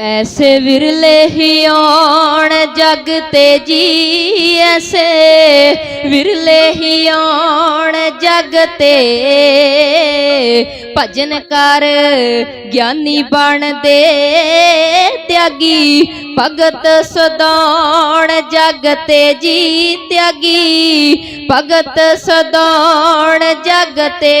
ਐਸੇ ਵਿਰਲੇ ਹੀ ਆਉਣ, ਜਗ ਤੇ ਜੀ ਐਸੇ ਵਿਰਲੇ ਹੀ ਆਉਣ, ਜਗ ਤੇ ਭਜਨ ਕਰ, ਗਿਆਨੀ ਬਣਦੇ ਤਿਆਗੀ, ਭਗਤ ਸਦਾਉਣ ਜਗ ਤੇ ਜੀ ਤਿਆਗੀ। ਭਗਤ ਸਦਾਉਣ ਜਗ ਤੇ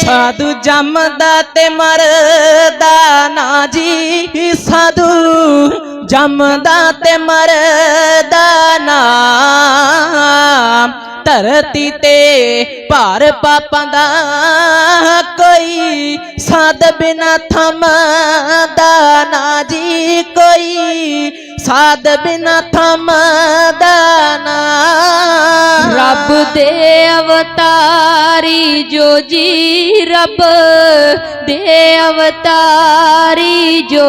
ਸਾਧੂ ਜੰਮਦਾ ਤੇ ਮਰਦਾ ਨਾ ਜੀ। ਸਾਧੂ ਜੰਮਦਾ ਤੇ ਮਰਦਾ ਨਾ। ਧਰਤੀ ਤੇ ਭਾਰ ਪਾਪਾਂ ਦਾ ਕੋਈ ਸਾਧ ਬਿਨਾ ਥਮਦਾ ਨਾ ਜੀ, ਕੋਈ ਸਾਧ ਬਿਨਾ ਥਮਦਾ ਨਾ। ਰੱਬ ਦੇ ਅਵਤਾਰੀ, ਜੋ ਜੀ ਰੱਬ ਦੇ ਅਵਤਾਰੀ, ਜੋ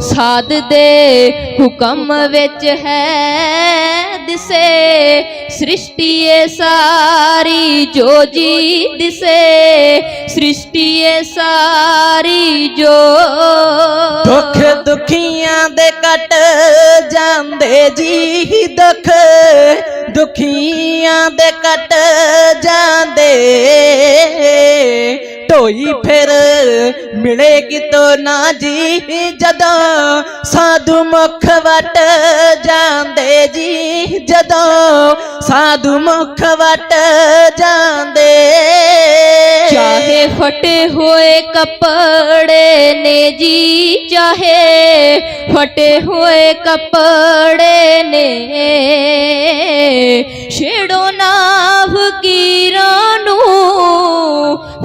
ਸਾਧ ਦੇ ਹੁਕਮ ਵਿੱਚ ਹੈ ਦਿਸੇ। ਸ੍ਰਿਸ਼ਟੀ ਸਾਰੀ ਜੋ ਜੀ ਦਿਸੇ। ਸ੍ਰਿਸ਼ਟੀਏ ਸਾਰੀ ਜੋ ਦੁੱਖ ਦੁਖੀਆਂ ਦੇ ਕੱਟ ਜਾਂਦੇ ਜੀ ਦੁੱਖ। ਦੁਖੀਆਂ ਦੇ ਕੱਟ ਜਾਂਦੇ। ਢੋਈ ਫਿਰ ਮਿਲੇਗੀ ਤੋ ਨਾ ਜੀ ਜਦੋਂ। ਸਾਧੂ ਮੁਖ ਵਟ ਜਾਂਦੇ ਜੀ ਜਦੋਂ। ਸਾਧੂ ਮੁਖ ਵਟ ਜਾਂਦੇ। ਚਾਹੇ ਫਟੇ ਹੋਏ ਕੱਪੜੇ ਨੇ ਜੀ, ਚਾਹੇ ਫਟੇ ਹੋਏ ਕੱਪੜੇ ਨੇ। ਛੇੜੋ ਨਾ ਫਕੀਰਾਂ ਨੂੰ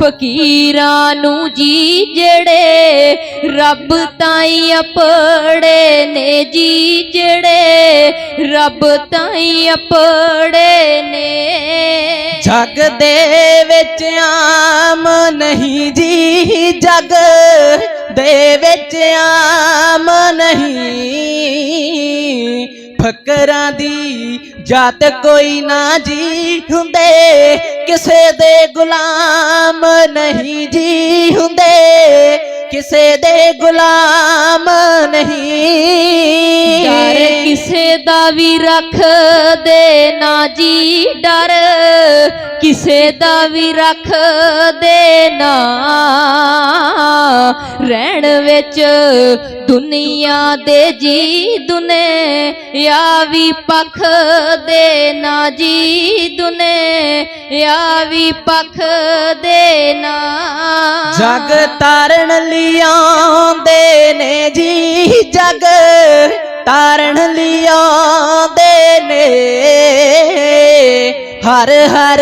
ਫਕੀਰਾਂ ਨੂੰ ਜੀ ਜਿਹੜੇ ਰੱਬ ਤਾਈ ਅਪੜੇ ਨੇ, ਜੀ ਜਿਹੜੇ ਰੱਬ ਤਾਈ ਅਪੜੇ ਨੇ। ਜਗ ਦੇ ਵਿੱਚ ਆਮ ਨਹੀਂ ਜੀ, ਜਗ ਦੇ ਵਿੱਚ ਆਮ ਨਹੀਂ। ਫਕਰਾਂ ਦੀ ਜਾਤ ਕੋਈ ਨਾ ਜੀ ਹੁੰਦੇ। ਕਿਸੇ ਦੇ ਗੁਲਾਮ ਨਹੀਂ ਜੀ ਹੁੰਦੇ। ਕਿਸੇ ਦੇ ਗੁਲਾਮ ਨਹੀਂ। ਡਰ ਕਿਸੇ ਦਾ ਵੀ ਰੱਖਦੇ ਨਾ ਜੀ ਡਰ। ਕਿਸੇ ਦਾ ਵੀ ਰੱਖਦੇ ਨਾ ਰਹਿਣ ਵਿੱਚ ਦੁਨੀਆ ਦੇ ਜੀ ਦੁਨੀਆ ਵੀ ਪਖ ਦੇ ਨਾ ਜੀ ਦੁਨੀਆ ਵੀ ਪਖ ਦੇ ਨਾ। ਜਗ ਤਾਰਨ ਲਿਆਉਂਦੇ ਨੇ ਜੀ ਜਗ ਤਾਰਨ ਲਿਆਉਂਦੇ ਨੇ। ਹਰ ਹਰ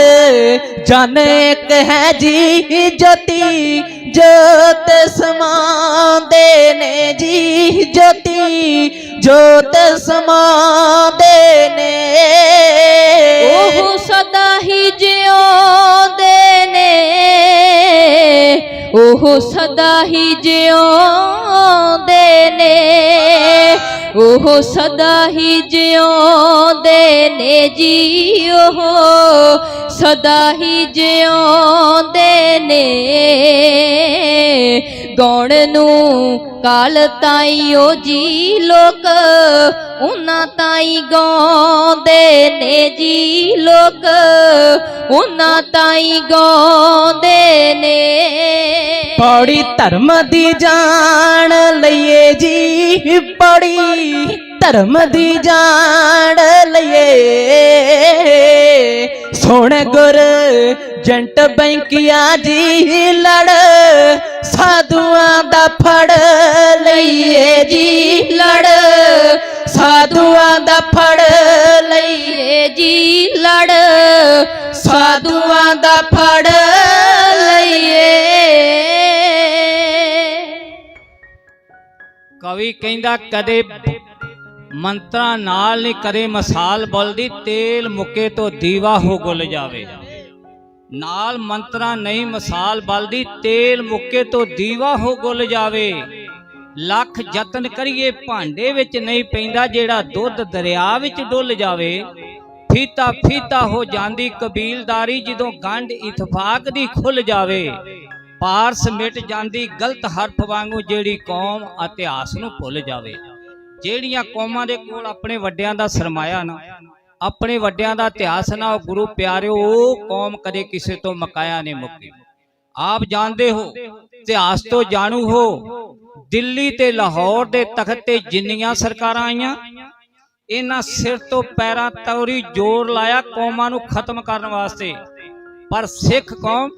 ਜਨ ਇੱਕ ਹੈ ਜੀ ਜੋਤੀ ਜੋਤ ਸਮਾਉਂਦੇ ਨੇ ਜੀ ਜਤੀ ਜੋਤ ਸਮਾਉਂਦੇ ਨੇ। ਉਹ ਸਦਾ ਹੀ ਜਿਉਂਦੇ ਨੇ ਉਹ ਸਦਾ ਹੀ ਜਿਉਂਦੇ ਨੇ। ਉਹ ਸਦਾ ਹੀ ਜਿਉਂਦੇ ਨੇ ਜੀ, ਉਹ ਸਦਾ ਹੀ ਜਿਉਂਦੇ ਨੇ। ਗੌਣ ਨੂੰ ਕਾਲ ਤਾਈ ਓ ਜੀ ਲੋਕ, ਉਹਨਾਂ ਤਾਈ ਗਾਉਂਦੇ ਨੇ ਜੀ ਲੋਕ, ਉਹਨਾਂ ਤਾਈ ਗਾਉਂਦੇ ਨੇ। ਪੌੜੀ ਧਰਮ ਦੀ ਜਾਣ ਲਈਏ ਜੀ, ਪੌੜੀ ਧਰਮ ਦੀ ਜਾਣ ਲਈਏ। ਸੁਣ ਗੁਰ, ਜੰਟ ਬੈਂਕਿਆ ਜੀ ਲੜ, ਸਾਧੂਆਂ ਦਾ ਫੜ ਲਈਏ ਜੀ ਲੜ। ਸਾਧੂਆਂ ਦਾ ਫੜ ਲਈਏ ਲਈਏ ਜੀ ਲੜ। ਸਾਧੂਆਂ ਦਾ ਫੜ ਲਈਏ। ਕਵੀ ਕਹਿੰਦਾ, ਕਦੇ ਮੰਤਰਾਂ ਨਾਲ ਨਹੀਂ ਕਦੇ ਮਸਾਲ ਬਲਦੀ, ਤੇਲ ਮੁੱਕੇ ਤੋਂ ਦੀਵਾ ਹੋ ਗੁੱਲ ਜਾਵੇ। ਨਾਲ ਮੰਤਰਾਂ ਨਹੀਂ ਮਸਾਲ ਬਲਦੀ, ਤੇਲ ਮੁੱਕੇ ਤੋਂ ਦੀਵਾ ਹੋ ਗੁੱਲ ਜਾਵੇ। ਲੱਖ ਯਤਨ ਕਰੀਏ, ਭਾਂਡੇ ਵਿੱਚ ਨਹੀਂ ਪੈਂਦਾ ਜਿਹੜਾ ਦੁੱਧ ਦਰਿਆ ਵਿੱਚ ਡੁੱਲ ਜਾਵੇ। ਫੀਤਾ ਫੀਤਾ ਹੋ ਜਾਂਦੀ ਕਬੀਲਦਾਰੀ ਜਦੋਂ ਗੰਢ ਇਤਫਾਕ ਦੀ ਖੁੱਲ ਜਾਵੇ। ਪਾਰਸ ਮਿਟ ਜਾਂਦੀ ਗਲਤ ਹਰਫ ਵਾਂਗੂ ਜਿਹੜੀ ਕੌਮ, ਇਤਿਹਾਸ ਨੂੰ ਭੁੱਲ ਜਾਵੇ। ਜਿਹੜੀਆਂ ਕੌਮਾਂ ਦੇ ਕੋਲ ਆਪਣੇ ਵੱਡਿਆਂ ਦਾ ਸਰਮਾਇਆ ਨਾ, ਆਪਣੇ ਵੱਡਿਆਂ ਦਾ ਇਤਿਹਾਸ ਨਾ, ਉਹ ਗੁਰੂ ਪਿਆਰਿਓ, ਉਹ ਕੌਮ ਕਦੇ ਕਿਸੇ ਤੋਂ ਮਕਾਇਆ ਨਹੀਂ ਮੁੱਕੀ। ਆਪ ਜਾਣਦੇ ਹੋ, ਇਤਿਹਾਸ ਤੋਂ ਜਾਣੂ ਹੋ, ਦਿੱਲੀ ਤੇ ਲਾਹੌਰ ਦੇ ਤਖਤ ਤੇ ਜਿੰਨੀਆਂ ਸਰਕਾਰਾਂ ਆਈਆਂ, ਇਹਨਾਂ ਸਿਰ ਤੋਂ ਪੈਰਾਂ ਤੌਰੀ ਜ਼ੋਰ ਲਾਇਆ ਕੌਮਾਂ ਨੂੰ ਖਤਮ ਕਰਨ ਵਾਸਤੇ। ਪਰ ਸਿੱਖ ਕੌਮ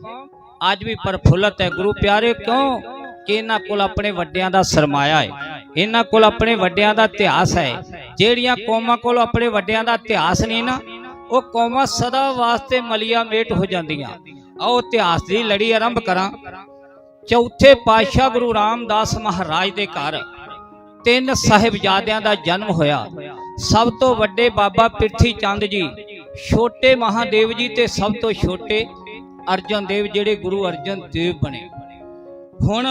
ਅੱਜ ਵੀ ਪ੍ਰਫੁੱਲਤ ਹੈ। ਗੁਰੂ ਪਿਆਰੇ, ਕਿਉਂ? ਕਿ ਇਹਨਾਂ ਕੋਲ ਆਪਣੇ ਵੱਡਿਆਂ ਦਾ ਸਰਮਾਇਆ ਹੈ। ਇਹਨਾਂ ਕੋਲ ਆਪਣੇ ਵੱਡਿਆਂ ਦਾ ਇਤਿਹਾਸ ਹੈ। ਜਿਹੜੀਆਂ ਕੌਮਾਂ ਕੋਲ ਆਪਣੇ ਵੱਡਿਆਂ ਦਾ ਇਤਿਹਾਸ ਨਹੀਂ ਨਾ, ਉਹ ਕੌਮਾਂ ਸਦਾ ਵਾਸਤੇ ਮਲੀਆ ਮੇਟ ਹੋ ਜਾਂਦੀਆਂ। ਆਓ ਇਤਿਹਾਸ ਦੀ ਲੜੀ ਆਰੰਭ ਕਰਾਂ। ਚੌਥੇ ਪਾਤਸ਼ਾਹ ਗੁਰੂ ਰਾਮਦਾਸ ਮਹਾਰਾਜ ਦੇ ਘਰ ਤਿੰਨ ਸਾਹਿਬਜ਼ਾਦਿਆਂ ਦਾ ਜਨਮ ਹੋਇਆ। ਸਭ ਤੋਂ ਵੱਡੇ ਬਾਬਾ ਪਿਰਥੀ ਚੰਦ ਜੀ, ਛੋਟੇ ਮਹਾਦੇਵ ਜੀ ਤੇ ਸਭ ਤੋਂ ਛੋਟੇ ਅਰਜਨ ਦੇਵ, ਜਿਹੜੇ ਗੁਰੂ ਅਰਜਨ ਦੇਵ ਬਣੇ। ਹੁਣ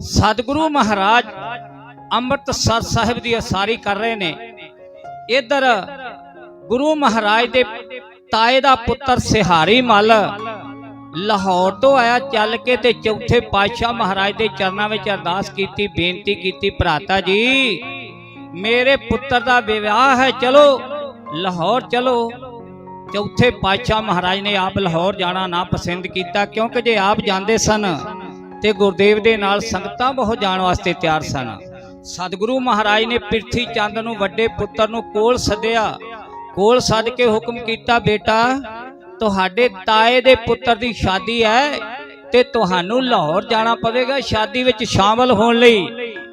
ਸਤਿਗੁਰੂ ਮਹਾਰਾਜ ਅੰਮ੍ਰਿਤਸਰ ਸਾਹਿਬ ਦੀ ਅਸਾਰੀ ਕਰ ਰਹੇ ਨੇ। ਇਧਰ ਗੁਰੂ ਮਹਾਰਾਜ ਦੇ ਤਾਏ ਦਾ ਪੁੱਤਰ ਸਿਹਾਰੀ ਮੱਲ ਲਾਹੌਰ ਤੋਂ ਆਇਆ, ਚੱਲ ਕੇ ਤੇ ਚੌਥੇ ਪਾਤਸ਼ਾਹ ਮਹਾਰਾਜ ਦੇ ਚਰਨਾਂ ਵਿੱਚ ਅਰਦਾਸ ਕੀਤੀ, ਬੇਨਤੀ ਕੀਤੀ, ਭਰਾਤਾ ਜੀ, ਮੇਰੇ ਪੁੱਤਰ ਦਾ ਵਿਆਹ ਹੈ, ਚਲੋ, ਲਾਹੌਰ ਚਲੋ। ਚੌਥੇ ਪਾਤਸ਼ਾਹ ਮਹਾਰਾਜ ਨੇ ਆਪ ਲਾਹੌਰ ਜਾਣਾ ਨਾ ਪਸੰਦ ਕੀਤਾ, ਕਿਉਂਕਿ ਜੇ ਆਪ ਜਾਂਦੇ ਸਨ ਤੇ ਗੁਰਦੇਵ ਦੇ ਨਾਲ ਸੰਗਤਾਂ ਬਹੁਤ ਜਾਣ ਵਾਸਤੇ ਤਿਆਰ ਸਨ। ਸਤਿਗੁਰੂ ਮਹਾਰਾਜ ਨੇ ਪ੍ਰਿਥੀ ਚੰਦ ਨੂੰ ਵੱਡੇ ਪੁੱਤਰ ਨੂੰ ਕੋਲ ਸੱਦਿਆ। ਕੋਲ ਸੱਦ ਕੇ ਹੁਕਮ ਕੀਤਾ, ਬੇਟਾ, ਤੁਹਾਡੇ ਤਾਏ ਦੇ ਪੁੱਤਰ ਦੀ ਸ਼ਾਦੀ ਹੈ ਤੇ ਤੁਹਾਨੂੰ ਲਾਹੌਰ ਜਾਣਾ ਪਵੇਗਾ, ਸ਼ਾਦੀ ਵਿੱਚ ਸ਼ਾਮਲ ਹੋਣ ਲਈ।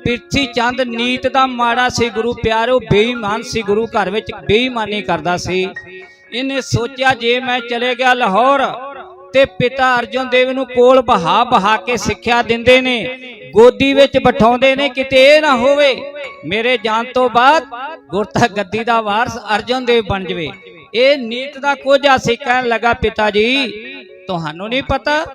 ਪ੍ਰਿਥੀ ਚੰਦ ਨੀਤ ਦਾ ਮਾੜਾ ਸੀ, ਗੁਰੂ ਪਿਆਰੋ, ਬੇਈਮਾਨ ਸੀ, ਗੁਰੂ ਘਰ ਵਿੱਚ ਬੇਈਮਾਨੀ ਕਰਦਾ ਸੀ। ਇਹਨੇ ਸੋਚਿਆ, ਜੇ ਮੈਂ ਚਲੇ ਗਿਆ ਲਾਹੌਰ ਤੇ ਪਿਤਾ ਅਰਜਨ ਦੇਵ ਨੂੰ ਕੋਲ ਬਹਾ ਬਹਾ ਕੇ ਸਿੱਖਿਆ ਦਿੰਦੇ ਨੇ। ਗੋਦੀ ਵਿੱਚ ਬਿਠਾਉਂਦੇ ਨੇ ਕਿਤੇ ਇਹ ਨਾ ਹੋਵੇ, ਮੇਰੇ ਜਾਣ ਤੋਂ ਬਾਅਦ ਗੁਰਤਾ ਗੱਦੀ ਦਾ ਵਾਰਸ ਅਰਜਨ ਦੇਵ ਬਣ ਜਵੇ। ਇਹ ਨੀਤ ਦਾ ਕੋਝਾ ਸੀ, ਕਹਿਣ ਲੱਗਾ ਪਿਤਾ ਜੀ, ਤੁਹਾਨੂੰ ਨਹੀਂ ਪਤਾ?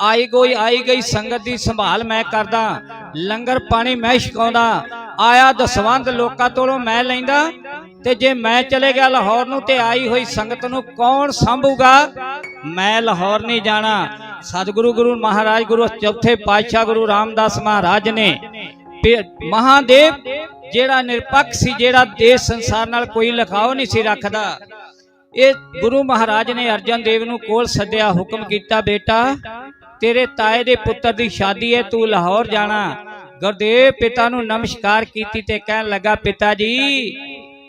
ਆਈ ਗਈ ਆਈ ਗਈ ਸੰਗਤ ਦੀ ਸੰਭਾਲ ਮੈਂ ਕਰਦਾ, ਲੰਗਰ ਪਾਣੀ ਮੈਂ ਛਕਾਉਂਦਾ, ਆਇਆ ਦਸਵੰਦ ਲੋਕਾਂ ਤੋਂ ਮੈਂ ਲੈਂਦਾ, ਤੇ ਜੇ ਮੈਂ ਚਲੇ ਗਿਆ ਲਾਹੌਰ ਨੂੰ ਤੇ ਆਈ ਹੋਈ ਸੰਗਤ ਨੂੰ ਕੌਣ ਸੰਭੂਗਾ? ਮੈਂ ਲਾਹੌਰ ਨਹੀਂ ਜਾਣਾ। ਸਤਿਗੁਰੂ ਗੁਰੂ ਮਹਾਰਾਜ ਗੁਰੂ ਚੌਥੇ ਪਾਤਸ਼ਾਹ ਗੁਰੂ ਰਾਮਦਾਸ ਮਹਾਰਾਜ ਨੇ ਪੇ- ਮਹਾਦੇਵ ਜਿਹੜਾ ਨਿਰਪੱਖ ਸੀ, ਜਿਹੜਾ ਦੇਸ਼ ਸੰਸਾਰ ਨਾਲ ਕੋਈ ਲਖਾਓ ਨਹੀਂ ਸੀ ਰੱਖਦਾ, ਇਹ ਗੁਰੂ ਮਹਾਰਾਜ ਨੇ ਅਰਜਨ ਦੇਵ ਨੂੰ ਕੋਲ ਸੱਦਿਆ, ਹੁਕਮ ਕੀਤਾ, ਬੇਟਾ, ਤੇਰੇ ਤਾਏ ਦੇ ਪੁੱਤਰ ਦੀ ਸ਼ਾਦੀ ਹੈ, ਤੂੰ ਲਾਹੌਰ ਜਾਣਾ। ਗੁਰਦੇਵ ਪਿਤਾ ਨੂੰ ਨਮਸਕਾਰ ਕੀਤੀ ਤੇ ਕਹਿਣ ਲੱਗਾ, ਪਿਤਾ ਜੀ,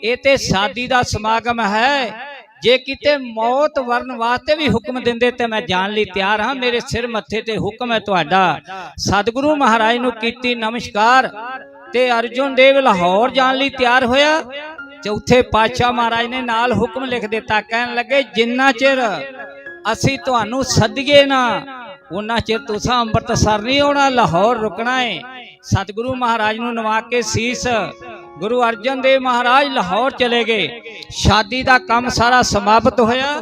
ਇਹ ਤੇ ਸ਼ਾਦੀ ਦਾ ਸਮਾਗਮ ਹੈ ਜੇ ਕਿਤੇ ਮੌਤ ਵਰਨ ਵਾਸਤੇ ਵੀ ਹੁਕਮ ਦਿੰਦੇ ਤੇ ਮੈਂ ਜਾਣ ਲਈ ਤਿਆਰ ਹਾਂ। ਮੇਰੇ ਸਿਰ ਮੱਥੇ ਤੇ ਹੁਕਮ ਹੈ ਤੁਹਾਡਾ। ਸਤਿਗੁਰੂ ਮਹਾਰਾਜ ਨੂੰ ਕੀਤੀ ਨਮਸਕਾਰ ਤੇ ਅਰਜੁਨ ਦੇਵ ਲਾਹੌਰ ਜਾਣ ਲਈ ਤਿਆਰ ਹੋਇਆ। ਚੌਥੇ ਪਾਤਸ਼ਾਹ ਮਹਾਰਾਜ ਨੇ ਨਾਲ ਹੁਕਮ ਲਿਖ ਦਿੱਤਾ। ਕਹਿਣ ਲੱਗੇ, ਜਿੰਨਾ ਚਿਰ ਅਸੀਂ ਤੁਹਾਨੂੰ ਸੱਦੀਏ ਨਾ ਉਹਨਾਂ ਚਿਰ ਤੁਸੀਂ ਅੰਮ੍ਰਿਤਸਰ ਨਹੀਂ ਆਉਣਾ, ਲਾਹੌਰ ਰੁਕਣਾ ਹੈ ਸਤਿਗੁਰੂ ਮਹਾਰਾਜ ਨੂੰ ਨਵਾ ਕੇ ਸੀਸ ਗੁਰੂ ਅਰਜਨ ਦੇਵ ਮਹਾਰਾਜ ਲਾਹੌਰ ਚਲੇ ਗਏ। ਸ਼ਾਦੀ ਦਾ ਕੰਮ ਸਾਰਾ ਸਮਾਪਤ ਹੋਇਆ।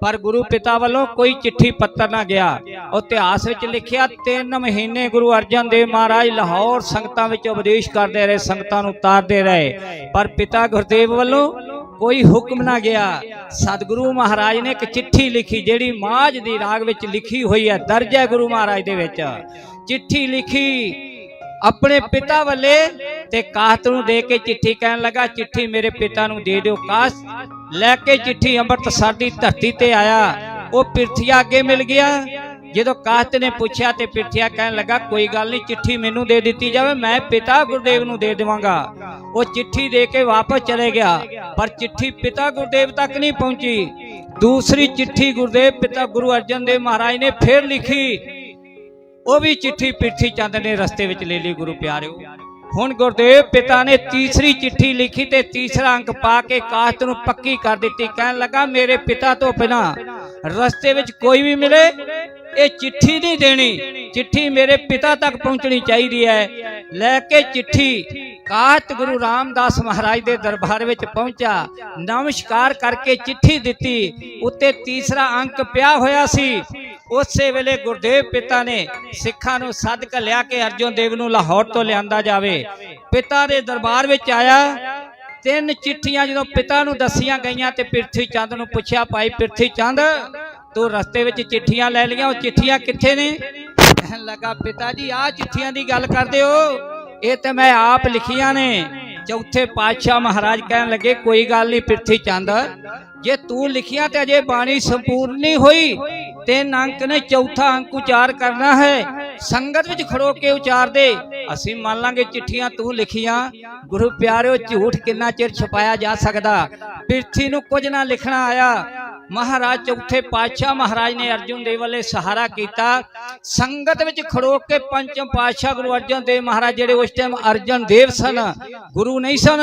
ਪਰ ਗੁਰੂ ਪਿਤਾ ਵੱਲੋਂ ਕੋਈ ਚਿੱਠੀ ਪੱਤਰ ਨਾ ਗਿਆ। ਉਹ ਇਤਿਹਾਸ ਵਿੱਚ ਲਿਖਿਆ, ਤਿੰਨ ਮਹੀਨੇ ਗੁਰੂ ਅਰਜਨ ਦੇਵ ਮਹਾਰਾਜ ਲਾਹੌਰ ਸੰਗਤਾਂ ਵਿੱਚ ਉਪਦੇਸ਼ ਕਰਦੇ ਰਹੇ, ਸੰਗਤਾਂ ਨੂੰ ਉਤਾਰਦੇ ਰਹੇ। ਪਰ ਪਿਤਾ ਗੁਰਦੇਵ ਵੱਲੋਂ ਕੋਈ ਹੁਕਮ ਨਾ ਗਿਆ। ਸਤਿਗੁਰੂ ਮਹਾਰਾਜ ਨੇ ਇੱਕ ਚਿੱਠੀ ਲਿਖੀ, ਜਿਹੜੀ ਮਾਝ ਦੀ ਰਾਗ ਵਿੱਚ ਲਿਖੀ ਹੋਈ ਹੈ, ਦਰਜ ਹੈ ਗੁਰੂ ਮਹਾਰਾਜ ਦੇ ਵਿੱਚ। ਚਿੱਠੀ ਲਿਖੀ ਆਪਣੇ ਪਿਤਾ ਵੱਲੇ ਤੇ ਕਾਸ਼ਤ ਨੂੰ ਦੇ ਕੇ ਚਿੱਠੀ ਕਹਿਣ ਲੱਗਾ, ਚਿੱਠੀ ਮੇਰੇ ਪਿਤਾ ਨੂੰ ਦੇ ਦਿਓ ਕਾਸਤ ਲੈ ਕੇ ਚਿੱਠੀ ਅੰਮ੍ਰਿਤਸਰ ਦੀ ਧਰਤੀ ਤੇ ਆਇਆ। ਉਹ ਪਿਰਥੀਆ ਅੱਗੇ ਮਿਲ ਗਿਆ। ਜਦੋਂ ਕਾਸ਼ਤ ਨੇ ਪੁੱਛਿਆ ਤੇ ਪਿਰਥੀਆ ਕਹਿਣ ਲੱਗਾ, ਕੋਈ ਗੱਲ ਨਹੀਂ, ਚਿੱਠੀ ਮੈਨੂੰ ਦੇ ਦਿੱਤੀ ਜਾਵੇ, ਮੈਂ ਪਿਤਾ ਗੁਰਦੇਵ ਨੂੰ ਦੇ ਦੇਵਾਂਗਾ। ਉਹ ਚਿੱਠੀ ਦੇ ਕੇ ਵਾਪਸ ਚਲੇ ਗਿਆ, ਪਰ ਚਿੱਠੀ ਪਿਤਾ ਗੁਰਦੇਵ ਤੱਕ ਨਹੀਂ ਪਹੁੰਚੀ। ਦੂਸਰੀ ਚਿੱਠੀ ਗੁਰਦੇਵ ਪਿਤਾ ਗੁਰੂ ਅਰਜਨ ਦੇਵ ਮਹਾਰਾਜ ਨੇ ਫੇਰ ਲਿਖੀ। ਉਹ ਵੀ ਚਿੱਠੀ ਪਿੱਠੀ ਚੰਦ ਨੇ ਰਸਤੇ ਵਿੱਚ ਲੈ ਲਈ ਗੁਰੂ ਪਿਆਰਿਓ। ਹੁਣ ਗੁਰਦੇਵ ਪਿਤਾ ਨੇ ਤੀਸਰੀ ਚਿੱਠੀ ਲਿਖੀ ਤੇ ਤੀਸਰਾ ਅੰਕ ਪਾ ਕੇ ਕਾਸ਼ਤ ਨੂੰ ਪੱਕੀ ਕਰ ਦਿੱਤੀ। ਕਹਿਣ ਲੱਗਾ, ਮੇਰੇ ਪਿਤਾ ਤੋਂ ਬਿਨਾ ਰਸਤੇ ਵਿੱਚ ਕੋਈ ਵੀ ਮਿਲੇ, ਇਹ ਚਿੱਠੀ ਨਹੀਂ ਦੇਣੀ। ਚਿੱਠੀ ਮੇਰੇ ਪਿਤਾ ਤੱਕ ਪਹੁੰਚਣੀ ਚਾਹੀਦੀ ਹੈ। ਲੈ ਕੇ ਚਿੱਠੀ ਕਾਸ਼ਤ ਗੁਰੂ ਰਾਮਦਾਸ ਮਹਾਰਾਜ ਦੇ ਦਰਬਾਰ ਵਿੱਚ ਪਹੁੰਚਾ। ਨਮਸਕਾਰ ਕਰਕੇ ਚਿੱਠੀ ਦਿੱਤੀ। ਉੱਤੇ ਤੀਸਰਾ ਅੰਕ ਪਿਆ ਹੋਇਆ ਸੀ। ਉਸੇ ਵੇਲੇ ਗੁਰਦੇਵ ਪਿਤਾ ਨੇ ਸਿੱਖਾਂ ਨੂੰ ਸਦਕ ਲਿਆ ਕੇ ਅਰਜੁਨ ਦੇਵ ਨੂੰ ਲਾਹੌਰ ਤੋਂ ਲਿਆਂਦਾ ਜਾਵੇ। ਪਿਤਾ ਦੇ ਦਰਬਾਰ ਵਿੱਚ ਆਇਆ। ਤਿੰਨ ਚਿੱਠੀਆਂ ਜਦੋਂ ਪਿਤਾ ਨੂੰ ਦੱਸੀਆਂ ਗਈਆਂ ਤੇ ਪਿਰਥੀ ਚੰਦ ਨੂੰ ਪੁੱਛਿਆ, ਭਾਈ ਪਿਰਥੀ ਚੰਦ ਤੂੰ ਰਸਤੇ ਵਿੱਚ ਚਿੱਠੀਆਂ ਲੈ ਲਈਆਂ, ਉਹ ਚਿੱਠੀਆਂ ਕਿੱਥੇ ਨੇ? ਕਹਿਣ ਲੱਗਾ, ਪਿਤਾ ਜੀ ਆ ਚਿੱਠੀਆਂ ਦੀ ਗੱਲ ਕਰਦੇ ਹੋ। ਇਹ ਤੇ ਮੈਂ ਆਪ ਲਿਖੀਆਂ ਨੇ। ਚੌਥੇ ਪਾਤਸ਼ਾਹ ਮਹਾਰਾਜ ਕਹਿਣ ਲੱਗੇ, ਕੋਈ ਗੱਲ ਨਹੀਂ ਪ੍ਰਿਥੀ ਚੰਦ ਜੇ ਤੂੰ ਲਿਖੀਆਂ ਤੇ ਅਜੇ ਬਾਣੀ ਸੰਪੂਰਨ ਨਹੀਂ ਹੋਈ ਤਿੰਨ ਅੰਕ ਨੇ ਚੌਥਾ ਅੰਕ ਉਚਾਰ ਕਰਨਾ ਹੈ। ਸੰਗਤ ਵਿੱਚ ਖੜੋ ਕੇ ਉਚਾਰ ਦੇ। ਅਸੀਂ ਮੰਨ ਲਾਂਗੇ ਚਿੱਠੀਆਂ ਤੂੰ ਲਿਖੀਆਂ। ਗੁਰੂ ਪਿਆਰਿਓ, ਝੂਠ ਕਿੰਨਾ ਚਿਰ ਛੁਪਾਇਆ ਜਾ ਸਕਦਾ? ਪ੍ਰਿਥੀ ਨੂੰ ਕੁਝ ਨਾ ਲਿਖਣਾ ਆਇਆ। ਮਹਾਰਾਜ, ਚੌਥੇ ਪਾਤਸ਼ਾਹ ਮਹਾਰਾਜ ਨੇ ਅਰਜੁਨ ਦੇਵ ਵੱਲੇ ਸਹਾਰਾ ਕੀਤਾ। ਸੰਗਤ ਵਿੱਚ ਖੜੋ ਕੇ ਪੰਚਮ ਪਾਤਸ਼ਾਹ ਗੁਰੂ ਅਰਜਨ ਦੇਵ ਮਹਾਰਾਜ ਜਿਹੜੇ ਉਸ ਟਾਈਮ ਅਰਜਨ ਦੇਵ ਸਨ, ਗੁਰੂ ਨਹੀਂ ਸਨ,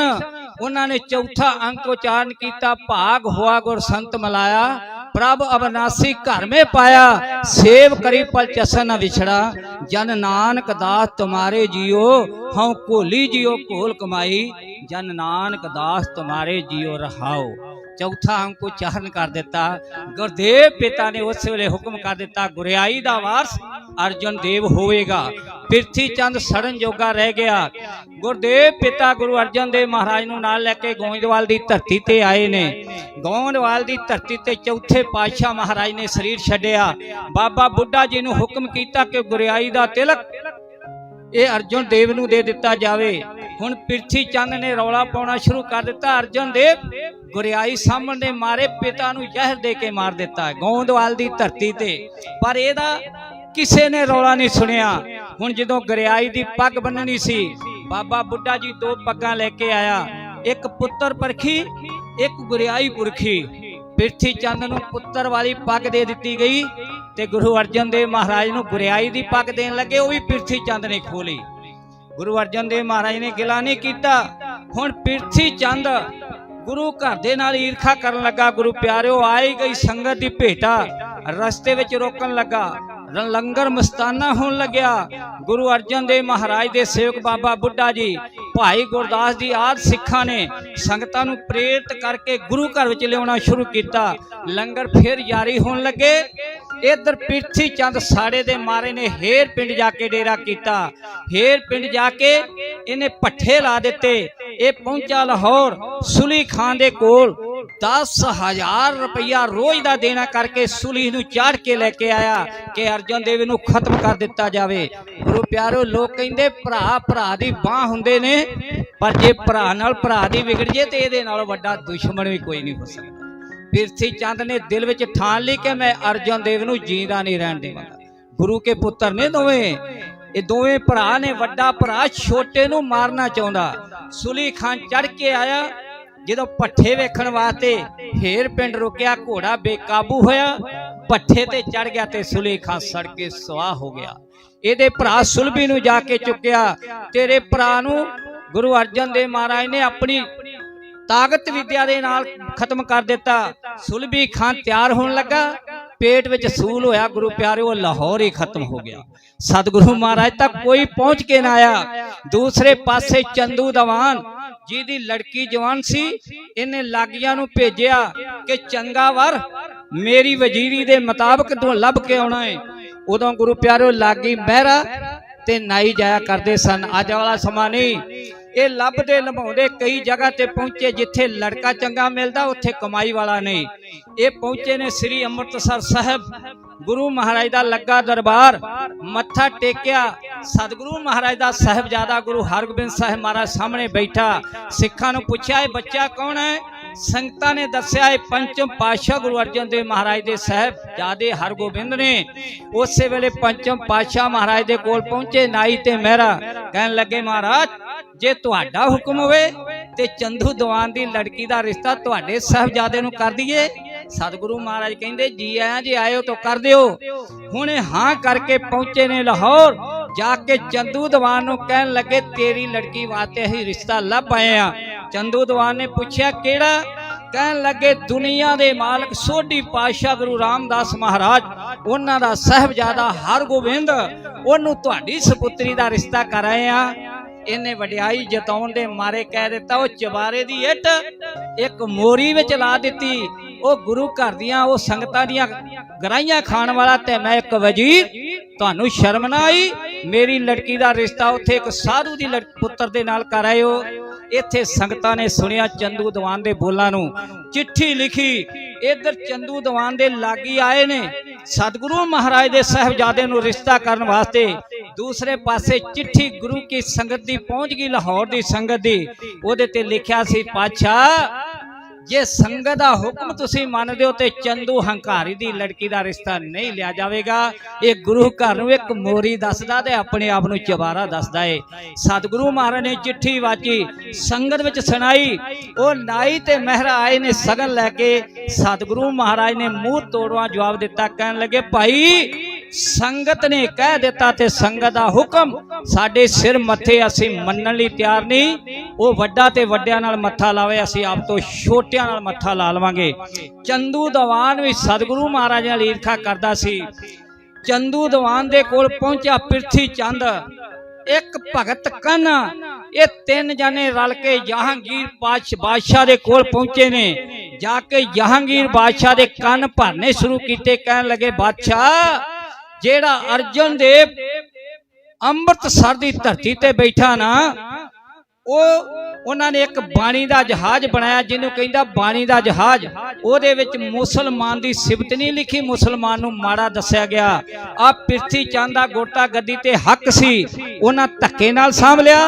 ਉਹਨਾਂ ਨੇ ਚੌਥਾ ਅੰਕ ਉਚਾਰਨ ਕੀਤਾ। ਭਾਗ ਹੋਆ ਗੁਰ ਸੰਤ ਮਲਾਇਆ। ਪ੍ਰਭ ਅਬਨਾਸੀ ਘਰ ਮੇ ਪਾਇਆ, ਸੇਵ ਕਰੀ ਪਲਚਸਨ ਨ ਵਿਛੜਾ। ਜਨ ਨਾਨਕ ਦਾਸ ਤੁਮਾਰੇ ਜਿਓ, ਹਉ ਕੋਲੀ ਜਿਓ ਕੋਲ ਕਮਾਈ। ਜਨ ਨਾਨਕ ਦਾਸ ਤੁਮਾਰੇ ਜਿਓ ਰਹਾਓ। ਚੌਥਾ ਅੰਕ ਉਚਾਰਨ ਕਰ ਦਿੱਤਾ। ਗੁਰਦੇਵ ਪਿਤਾ ਨੇ ਉਸ ਵੇਲੇ ਹੁਕਮ ਕਰ ਦਿੱਤਾ, ਗੁਰਿਆਈ ਦਾ ਵਾਰਸ ਅਰਜਨ ਦੇਵ ਹੋਵੇਗਾ। ਪਿਰਥੀ ਚੰਦ ਸੜਨ ਜੋਗਾ ਰਹਿ ਗਿਆ। ਗੁਰਦੇਵ ਪਿਤਾ ਗੁਰੂ ਅਰਜਨ ਦੇਵ ਮਹਾਰਾਜ ਨੂੰ ਨਾਲ ਲੈ ਕੇ ਗੋਇੰਦਵਾਲ ਦੀ ਧਰਤੀ ਤੇ ਆਏ ਨੇ। ਗੋਇੰਦਵਾਲ ਦੀ ਧਰਤੀ ਤੇ ਚੌਥੇ ਪਾਤਸ਼ਾਹ ਮਹਾਰਾਜ ਨੇ ਸਰੀਰ ਛੱਡਿਆ। ਬਾਬਾ ਬੁੱਢਾ ਜੀ ਨੂੰ ਹੁਕਮ ਕੀਤਾ ਕਿ ਗੁਰਿਆਈ ਦਾ ਤਿਲਕ ਇਹ ਅਰਜਨ ਦੇਵ ਨੂੰ ਦੇ ਦਿੱਤਾ ਜਾਵੇ। ਹੁਣ ਪਿਰਥੀ ਚੰਦ ਨੇ ਰੌਲਾ ਪਾਉਣਾ ਸ਼ੁਰੂ ਕਰ ਦਿੱਤਾ। ਅਰਜਨ ਦੇਵ, ਗੁਰਿਆਈ ਸਾਹਮਣ ਦੇ ਮਾਰੇ, ਪਿਤਾ ਨੂੰ ਜ਼ਹਿਰ ਦੇ ਕੇ ਮਾਰ ਦਿੱਤਾ ਗੋਂਦਵਾਲ ਦੀ ਧਰਤੀ ਤੇ। ਪਰ ਇਹਦਾ ਕਿਸੇ ਨੇ ਰੌਲਾ ਨਹੀਂ ਸੁਣਿਆ। ਹੁਣ ਜਦੋਂ ਗੁਰਿਆਈ ਦੀ ਪੱਗ ਬੰਨਣੀ ਸੀ, ਬਾਬਾ ਬੁੱਢਾ ਜੀ ਦੋ ਪੱਗਾਂ ਲੈ ਕੇ ਆਇਆ। ਇੱਕ ਪੁੱਤਰ ਪਰਖੀ, ਇੱਕ ਗੁਰਿਆਈ ਪੁਰਖੀ। ਪਿਰਥੀ ਚੰਦ ਨੂੰ ਪੁੱਤਰ ਵਾਲੀ ਪੱਗ ਦੇ ਦਿੱਤੀ ਗਈ। ਤੇ ਗੁਰੂ ਅਰਜਨ ਦੇਵ ਮਹਾਰਾਜ ਨੂੰ ਗੁਰਿਆਈ ਦੀ ਪੱਗ ਦੇਣ ਲੱਗੇ, ਉਹ ਵੀ ਪਿਰਥੀ ਚੰਦ ਨੇ ਖੋਲੀ। ਗੁਰੂ ਅਰਜਨ ਦੇਵ ਮਹਾਰਾਜ ਨੇ ਗਿਲਾ ਨਹੀਂ ਕੀਤਾ। ਹੁਣ ਪਿਰਥੀ ਚੰਦ ਗੁਰੂ ਘਰ ਦੇ ਨਾਲ ਈਰਖਾ ਕਰਨ ਲੱਗਾ। ਗੁਰੂ ਪਿਆਰਿਓ ਆਈ ਗਈ ਸੰਗਤ ਦੀ ਭੇਟਾ। ਰਸਤੇ ਵਿੱਚ ਰੋਕਣ ਲੱਗਾ। ਲੰਗਰ ਮਸਤਾਨਾ ਹੋਣ ਲੱਗਿਆ। ਗੁਰੂ ਅਰਜਨ ਦੇਵ ਮਹਾਰਾਜ ਦੇ ਸੇਵਕ ਬਾਬਾ ਬੁੱਢਾ ਜੀ, ਭਾਈ ਗੁਰਦਾਸ ਜੀ ਆਦ ਸਿੱਖਾਂ ਨੇ ਸੰਗਤਾਂ ਨੂੰ ਪ੍ਰੇਰਿਤ ਕਰਕੇ ਗੁਰੂ ਘਰ ਵਿੱਚ ਲਿਆਉਣਾ ਸ਼ੁਰੂ ਕੀਤਾ। ਲੰਗਰ ਫਿਰ ਜਾਰੀ ਹੋਣ ਲੱਗੇ। ਇਧਰ ਪਿਰਥੀ ਚੰਦ ਸਾੜੇ ਦੇ ਮਾਰੇ ਨੇ, ਹੇਰ ਪਿੰਡ ਜਾ ਕੇ ਡੇਰਾ ਕੀਤਾ। ਹੇਰ ਪਿੰਡ ਜਾ ਕੇ ਇਹਨੇ ਪੱਠੇ ਲਾ ਦਿੱਤੇ। ਇਹ ਪਹੁੰਚਾ ਲਾਹੌਰ, ਸੁਲੀ ਖਾਨ ਦੇ ਕੋਲ। 10000 ਰੁਪਇਆ ਰੋਜ਼ ਦਾ ਦੇਣਾ ਕਰਕੇ ਸੁਲੀ ਨੂੰ ਚਾੜ ਕੇ ਲੈ ਕੇ ਆਇਆ ਕਿ ਅਰਜਨ ਦੇਵ ਨੂੰ ਖਤਮ ਕਰ ਦਿੱਤਾ ਜਾਵੇ। ਗੁਰੂ ਪਿਆਰੋ, ਲੋਕ ਕਹਿੰਦੇ ਭਰਾ ਭਰਾ ਦੀ ਬਾਹ ਹੁੰਦੇ ਨੇ, ਪਰ ਜੇ ਭਰਾ ਨਾਲ ਭਰਾ ਦੀ ਵਿਗੜ ਜੇ ਤੇ ਇਹਦੇ ਨਾਲ ਵੱਡਾ ਦੁਸ਼ਮਣ ਵੀ ਕੋਈ ਨਹੀਂ ਹੋ ਸਕਦਾ। ਪਿਰਥੀ ਚੰਦ ਨੇ ਦਿਲ ਵਿੱਚ ਠਾਣ ਲਈ ਕਿ ਮੈਂ ਅਰਜਨ ਦੇਵ ਨੂੰ ਜੀਂਦਾ ਨਹੀਂ ਰਹਿਣ ਦੇਵਾਂਗਾ। ਗੁਰੂ ਕੇ ਪੁੱਤਰ ਨੇ ਦੋਵੇਂ, ਇਹ ਦੋਵੇਂ ਭਰਾ ਨੇ, ਵੱਡਾ ਭਰਾ ਛੋਟੇ ਨੂੰ ਮਾਰਨਾ ਚਾਹੁੰਦਾ। ਸੁਲੀ ਖਾਨ ਚੜ ਕੇ ਆਇਆ, ਜਦੋਂ ਪੱਠੇ ਵੇਖਣ ਵਾਸਤੇ ਫੇਰ ਪਿੰਡ ਰੁਕਿਆ, ਘੋੜਾ ਬੇਕਾਬੂ ਹੋਇਆ, ਪੱਠੇ ਤੇ ਚੜ ਗਿਆ ਤੇ ਸੁਲੀ ਖਾਨ ਸੜ ਕੇ ਸਵਾਹ ਹੋ ਗਿਆ। ਇਹਦੇ ਭਰਾ ਸੁਲਭੀ ਨੂੰ ਜਾ ਕੇ ਚੁੱਕਿਆ, ਤੇਰੇ ਭਰਾ ਨੂੰ ਗੁਰੂ ਅਰਜਨ ਦੇਵ ਮਹਾਰਾਜ ਨੇ ਆਪਣੀ ਤਾਕਤ ਵਿਦਿਆ ਦੇ ਨਾਲ ਖਤਮ ਕਰ ਦਿੱਤਾ। ਸੁਲਭੀ ਖਾਨ ਤਿਆਰ ਹੋਣ ਲੱਗਾ। ਪੇਟ ਵਿੱਚ ਸੂਲ ਹੋਇਆ। ਗੁਰੂ ਪਿਆਰਿਓ, ਲਾਹੌਰ ਹੀ ਖਤਮ ਹੋ ਗਿਆ। ਸਤਿਗੁਰੂ ਮਹਾਰਾਜ ਤੱਕ ਕੋਈ ਪਹੁੰਚ ਕੇ ਨਾ ਆਇਆ। ਦੂਸਰੇ ਪਾਸੇ ਚੰਦੂ ਦਵਾਨ, ਜਿਹਦੀ ਲੜਕੀ ਜਵਾਨ ਸੀ, ਇਹਨੇ ਲਾਗੀਆਂ ਨੂੰ ਭੇਜਿਆ ਕਿ ਚੰਗਾ ਵਰ, ਮੇਰੀ ਵਜ਼ੀਰੀ ਦੇ ਮੁਤਾਬਕ ਤੂੰ ਲੱਭ ਕੇ ਆਉਣਾ ਏ। ਉਦੋਂ ਗੁਰੂ ਪਿਆਰਿਓ ਲਾਗੀ ਮਹਿਰਾ ਤੇ ਨਾਈ ਜਾਇਆ ਕਰਦੇ ਸਨ। ਅੱਜ ਵਾਲਾ ਸਮਾਂ ਨਹੀਂ। ਇਹ ਲੱਭਦੇ ਲੰਭਾਉਂਦੇ ਕਈ ਜਗ੍ਹਾ ਤੇ ਪਹੁੰਚੇ ਜਿੱਥੇ ਲੜਕਾ ਚੰਗਾ ਮਿਲਦਾ, ਉੱਥੇ ਕਮਾਈ ਵਾਲਾ ਨਹੀਂ। ਇਹ ਪਹੁੰਚੇ ਨੇ ਸ੍ਰੀ ਅੰਮ੍ਰਿਤਸਰ ਸਾਹਿਬ। ਗੁਰੂ ਮਹਾਰਾਜ ਦਾ ਲੱਗਾ ਦਰਬਾਰ, ਮੱਥਾ ਟੇਕਿਆ। ਸਤਿਗੁਰੂ ਮਹਾਰਾਜ ਦਾ ਸਾਹਿਬਜ਼ਾਦਾ ਗੁਰੂ ਹਰਗੋਬਿੰਦ ਸਾਹਿਬ ਮਹਾਰਾਜ ਸਾਹਮਣੇ ਬੈਠਾ। ਸਿੱਖਾਂ ਨੂੰ ਪੁੱਛਿਆ, ਇਹ ਬੱਚਾ ਕੌਣ ਹੈ? ਸੰਗਤਾਂ ਨੇ ਦੱਸਿਆ ਇਹ ਪੰਚਮ ਪਾਤਸ਼ਾਹ ਗੁਰੂ ਅਰਜਨ ਦੇਵ ਮਹਾਰਾਜ ਦੇ ਸਾਹਿਬ ਜਾਦੇ ਹਰਗੋਬਿੰਦ ਨੇ ਉਸੇ ਵੇਲੇ ਪੰਚਮ ਪਾਤਸ਼ਾਹ ਮਹਾਰਾਜ ਦੇ ਕੋਲ ਪਹੁੰਚੇ, ਨਾਈ ਤੇ ਮਹਿਰਾ ਕਹਿਣ ਲੱਗੇ, ਮਹਾਰਾਜ, ਜੇ ਤੁਹਾਡਾ ਹੁਕਮ ਹੋਵੇ ਤੇ ਚੰਦੂ ਦੀਵਾਨ ਦੀ ਲੜਕੀ ਦਾ ਰਿਸ਼ਤਾ ਤੁਹਾਡੇ ਸਾਹਿਬਜ਼ਾਦੇ ਨੂੰ ਕਰ ਦਈਏ। ਸਤਿਗੁਰੂ ਮਹਾਰਾਜ ਕਹਿੰਦੇ, ਜੀ ਆਇਆਂ ਜੀ ਆਇਓ ਤਾਂ ਕਰ ਦਿਓ। ਹੁਣੇ ਹਾਂ ਕਰਕੇ ਪਹੁੰਚੇ ਨੇ ਲਾਹੌਰ, ਜਾ ਕੇ ਚੰਦੂ ਦੀਵਾਨ ਨੂੰ ਕਹਿਣ ਲੱਗੇ, ਤੇਰੀ ਲੜਕੀ ਵਾਸਤੇ ਅਸੀਂ ਰਿਸ਼ਤਾ ਲੱਭ ਆਏ ਆ। ਚੰਦੂ ਦੀਵਾਨ ਨੇ ਪੁੱਛਿਆ, ਕਿਹੜਾ? ਕਹਿਣ ਲੱਗੇ, ਦੁਨੀਆ ਦੇ ਮਾਲਕ, ਸੋਢੀ ਪਾਤਸ਼ਾਹ ਗੁਰੂ ਰਾਮਦਾਸ ਮਹਾਰਾਜ। ਉਹਨਾਂ ਦਾ ਸਾਹਿਬਜ਼ਾਦਾ ਹਰਗੋਬਿੰਦ। ਉਹਨੂੰ ਤੁਹਾਡੀ ਸੁਪੁੱਤਰੀ ਦਾ ਰਿਸ਼ਤਾ ਕਰਾਏ ਆ। ਇਹਨੇ ਵਡਿਆਈ ਜਤਾਉਣ ਦੇ ਮਾਰੇ ਕਹਿ ਦਿੱਤਾ, ਉਹ ਚਵਾਰੇ ਦੀ ਇੱਟ ਇੱਕ ਮੋਰੀ ਵਿੱਚ ਲਾ ਦਿੱਤੀ। ਉਹ ਗੁਰੂ ਘਰ ਦੀਆਂ, ਉਹ ਸੰਗਤਾਂ ਦੀਆਂ ਗਰਾਈਆਂ ਖਾਣ ਵਾਲਾ ਤੇ ਮੈਂ ਇੱਕ ਵਜ਼ੀਰ। ਤੁਹਾਨੂੰ ਸ਼ਰਮ ਨਾ ਆਈ? ਮੇਰੀ ਲੜਕੀ ਦਾ ਰਿਸ਼ਤਾ ਉੱਥੇ ਇੱਕ ਸਾਧੂ ਦੀ ਲੜ- ਪੁੱਤਰ ਦੇ ਨਾਲ ਕਰਾਇਓ ਇੱਥੇ ਸੰਗਤਾਂ ਨੇ ਸੁਣਿਆ ਚੰਦੂ ਦੀਵਾਨ ਦੇ ਬੋਲਾਂ ਨੂੰ। ਚਿੱਠੀ ਲਿਖੀ, ਇਧਰ ਚੰਦੂ ਦੀਵਾਨ ਦੇ ਲਾਗੀ ਆਏ ਨੇ। ਸਤਿਗੁਰੂ ਮਹਾਰਾਜ ਦੇ ਸਹਿਬਜ਼ਾਦੇ ਨੂੰ ਰਿਸ਼ਤਾ ਕਰਨ ਵਾਸਤੇ ਦੂਸਰੇ ਪਾਸੇ ਚਿੱਠੀ ਗੁਰੂ ਕੀ ਸੰਗਤ ਦੀ ਪਹੁੰਚ ਗਈ, ਲਾਹੌਰ ਦੀ ਸੰਗਤ ਦੀ। ਉਹਦੇ ਤੇ ਲਿਖਿਆ ਸੀ, ਪਾਤਸ਼ਾਹ ਜੇ ਸੰਗਤ ਦਾ ਹੁਕਮ ਤੁਸੀਂ ਮੰਨਦੇ ਹੋ ਤੇ ਚੰਦੂ ਹੰਕਾਰੀ ਦੀ ਲੜਕੀ ਦਾ ਰਿਸ਼ਤਾ ਨਹੀਂ ਲਿਆ ਜਾਵੇਗਾ। ਇਹ ਗੁਰੂ ਘਰ ਨੂੰ ਇੱਕ ਮੋਰੀ ਦੱਸਦਾ ਤੇ ਆਪਣੇ ਆਪ ਨੂੰ ਚਵਾਰਾ ਦੱਸਦਾ ਏ। ਸਤਿਗੁਰੂ ਮਹਾਰਾਜ ਨੇ ਚਿੱਠੀ ਵਾਚੀ ਸੰਗਤ ਵਿੱਚ ਸੁਣਾਈ। ਉਹ ਨਾਈ ਤੇ ਮਹਿਰਾ ਆਏ ਨੇ ਸਗਨ ਲੈ ਕੇ ਸਤਿਗੁਰੂ ਮਹਾਰਾਜ ਨੇ ਮੂੰਹ ਤੋੜਵਾ ਜਵਾਬ ਦਿੱਤਾ ਕਹਿਣ ਲੱਗੇ ਭਾਈ ਸੰਗਤ ਨੇ ਕਹਿ ਦਿੱਤਾ ਤੇ ਸੰਗਤ ਦਾ ਹੁਕਮ, ਸਾਡੇ ਸਿਰ ਮੱਥੇ ਅਸੀਂ ਮੰਨਣ ਲਈ ਤਿਆਰ ਨਹੀਂ। ਉਹ ਵੱਡਾ ਤੇ ਵੱਡਿਆਂ ਨਾਲ ਮੱਥਾ ਲਾਵੇ, ਅਸੀਂ ਆਪ ਤੋਂ ਛੋਟਿਆਂ ਨਾਲ ਮੱਥਾ ਲਾ ਲਵਾਂਗੇ। ਚੰਦੂ ਦੀਵਾਨ ਵੀ ਸਤਿਗੁਰੂ ਮਹਾਰਾਜ ਨਾਲ ਈਰਖਾ ਕਰਦਾ ਸੀ। ਚੰਦੂ ਦੀਵਾਨ ਦੇ ਕੋਲ ਪਹੁੰਚਿਆ ਪ੍ਰਿਥੀ ਚੰਦ। ਇੱਕ ਭਗਤ ਕੰਨ, ਇਹ ਤਿੰਨ ਜਾਨੇ ਰਲ ਕੇ ਜਹਾਂਗੀਰ ਪਾਤਸ਼ ਬਾਦਸ਼ਾਹ ਦੇ ਕੋਲ ਪਹੁੰਚੇ ਨੇ। ਜਾ ਕੇ ਜਹਾਂਗੀਰ ਬਾਦਸ਼ਾਹ ਦੇ ਕੰਨ ਭਰਨੇ ਸ਼ੁਰੂ ਕੀਤੇ, ਕਹਿਣ ਲੱਗੇ, ਬਾਦਸ਼ਾਹ ਜਿਹੜਾ ਅਰਜਨ ਦੇਵ ਅੰਮ੍ਰਿਤਸਰ ਦੀ ਧਰਤੀ ਤੇ ਬੈਠਾ ਨਾ ਉਹ ਉਹਨਾਂ ਨੇ ਇੱਕ ਬਾਣੀ ਦਾ ਜਹਾਜ਼ ਬਣਾਇਆ ਜਿਹਨੂੰ ਕਹਿੰਦਾ ਬਾਣੀ ਦਾ ਜਹਾਜ਼। ਉਹਦੇ ਵਿੱਚ ਮੁਸਲਮਾਨ ਦੀ ਸਿਫਤ ਨਹੀਂ ਲਿਖੀ ਮੁਸਲਮਾਨ ਨੂੰ ਮਾੜਾ ਦੱਸਿਆ ਗਿਆ। ਆ ਪਿਰਥੀ ਚੰਦ ਦਾ ਗੋਟਾ ਗੱਦੀ ਤੇ ਹੱਕ ਸੀ ਉਹਨਾਂ ਧੱਕੇ ਨਾਲ ਸਾਂਭ ਲਿਆ।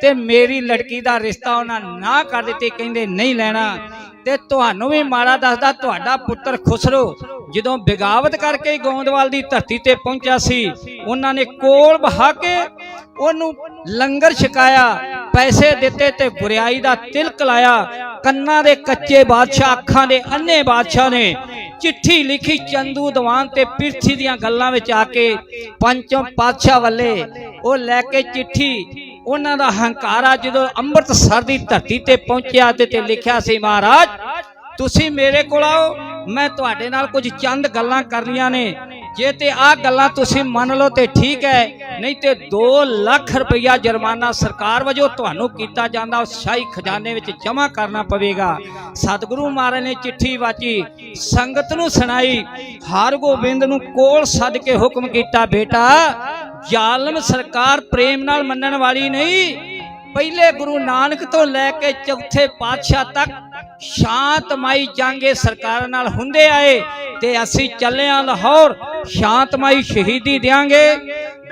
ਤੇ ਮੇਰੀ ਲੜਕੀ ਦਾ ਰਿਸ਼ਤਾ ਉਹਨਾਂ ਨਾ ਕਰ ਦਿੱਤੀ, ਕਹਿੰਦੇ ਨਹੀਂ ਲੈਣਾ। ਤੇ ਤੁਹਾਨੂੰ ਵੀ ਮਾੜਾ ਦੱਸਦਾ, ਤੁਹਾਡਾ ਪੁੱਤਰ ਖੁਸਰੋ ਜਦੋਂ ਬਿਗਾਵਤ ਕਰਕੇ ਗੋਂਦਵਾਲ ਦੀ ਧਰਤੀ ਤੇ ਪਹੁੰਚਿਆ ਸੀ, ਉਹਨਾਂ ਨੇ ਕੋਲ ਬਹਾ ਕੇ ਉਹਨੂੰ ਲੰਗਰ ਛਕਾਇਆ, ਪੈਸੇ ਦਿੱਤੇ ਤੇ ਬੁਰਿਆਈ ਦਾ ਤਿਲਕ ਲਾਇਆ। ਕੰਨਾਂ ਦੇ ਕੱਚੇ ਬਾਦਸ਼ਾਹ, ਅੱਖਾਂ ਦੇ ਅੰਨੇ ਬਾਦਸ਼ਾਹ ਨੇ ਚਿੱਠੀ ਲਿਖੀ ਚੰਦੂ ਦੀਵਾਨ ਤੇ ਪਿਰਥੀ ਦੀਆਂ ਗੱਲਾਂ ਵਿੱਚ ਆ ਕੇ ਪੰਚਮ ਪਾਤਸ਼ਾਹ ਵੱਲੇ ਉਹ ਲੈ ਕੇ ਚਿੱਠੀ ਉਹਨਾਂ ਦਾ ਹੰਕਾਰਾ ਜਦੋਂ ਅੰਮ੍ਰਿਤਸਰ ਦੀ ਧਰਤੀ ਤੇ ਪਹੁੰਚਿਆ ਤੇ ਤੇ ਲਿਖਿਆ ਸੀ, ਮਹਾਰਾਜ, ਤੁਸੀਂ ਮੇਰੇ ਕੋਲ ਆਓ, ਮੈਂ ਤੁਹਾਡੇ ਨਾਲ ਕੁਝ ਚੰਦ ਗੱਲਾਂ ਕਰਨੀਆਂ ਨੇ। ਜੇ ਤੇ ਆਹ ਗੱਲਾਂ ਤੁਸੀਂ ਮੰਨ ਲਓ ਤੇ ਠੀਕ ਹੈ, ਨਹੀਂ ਤੇ 2 ਲੱਖ ਰੁਪਇਆ ਜੁਰਮਾਨਾ ਸਰਕਾਰ ਵਜੋਂ ਤੁਹਾਨੂੰ ਕੀਤਾ ਜਾਂਦਾ ਉਸ ਸ਼ਾਹੀ ਖਜ਼ਾਨੇ ਵਿੱਚ ਜਮ੍ਹਾਂ ਕਰਨਾ ਪਵੇਗਾ। ਸਤਿਗੁਰੂ ਮਹਾਰਾਜ ਨੇ ਚਿੱਠੀ ਵਾਚੀ, ਸੰਗਤ ਨੂੰ ਸੁਣਾਈ, ਹਰਗੋਬਿੰਦ ਨੂੰ ਕੋਲ ਸੱਦ ਕੇ ਹੁਕਮ ਕੀਤਾ, ਬੇਟਾ ਜ਼ਾਲਮ ਸਰਕਾਰ ਪ੍ਰੇਮ ਨਾਲ ਮੰਨਣ ਵਾਲੀ ਨਹੀਂ। ਪਹਿਲੇ ਗੁਰੂ ਨਾਨਕ ਤੋਂ ਲੈ ਕੇ ਚੌਥੇ ਪਾਤਸ਼ਾਹ ਤੱਕ ਸ਼ਾਂਤਮਈ ਜੰਗੇ ਸਰਕਾਰ ਨਾਲ ਹੁੰਦੇ ਆਏ ਤੇ ਅਸੀਂ ਚੱਲੇ ਆਂ ਲਾਹੌਰ ਸ਼ਾਂਤਮਈ ਸ਼ਹੀਦੀ ਦਿਆਂਗੇ।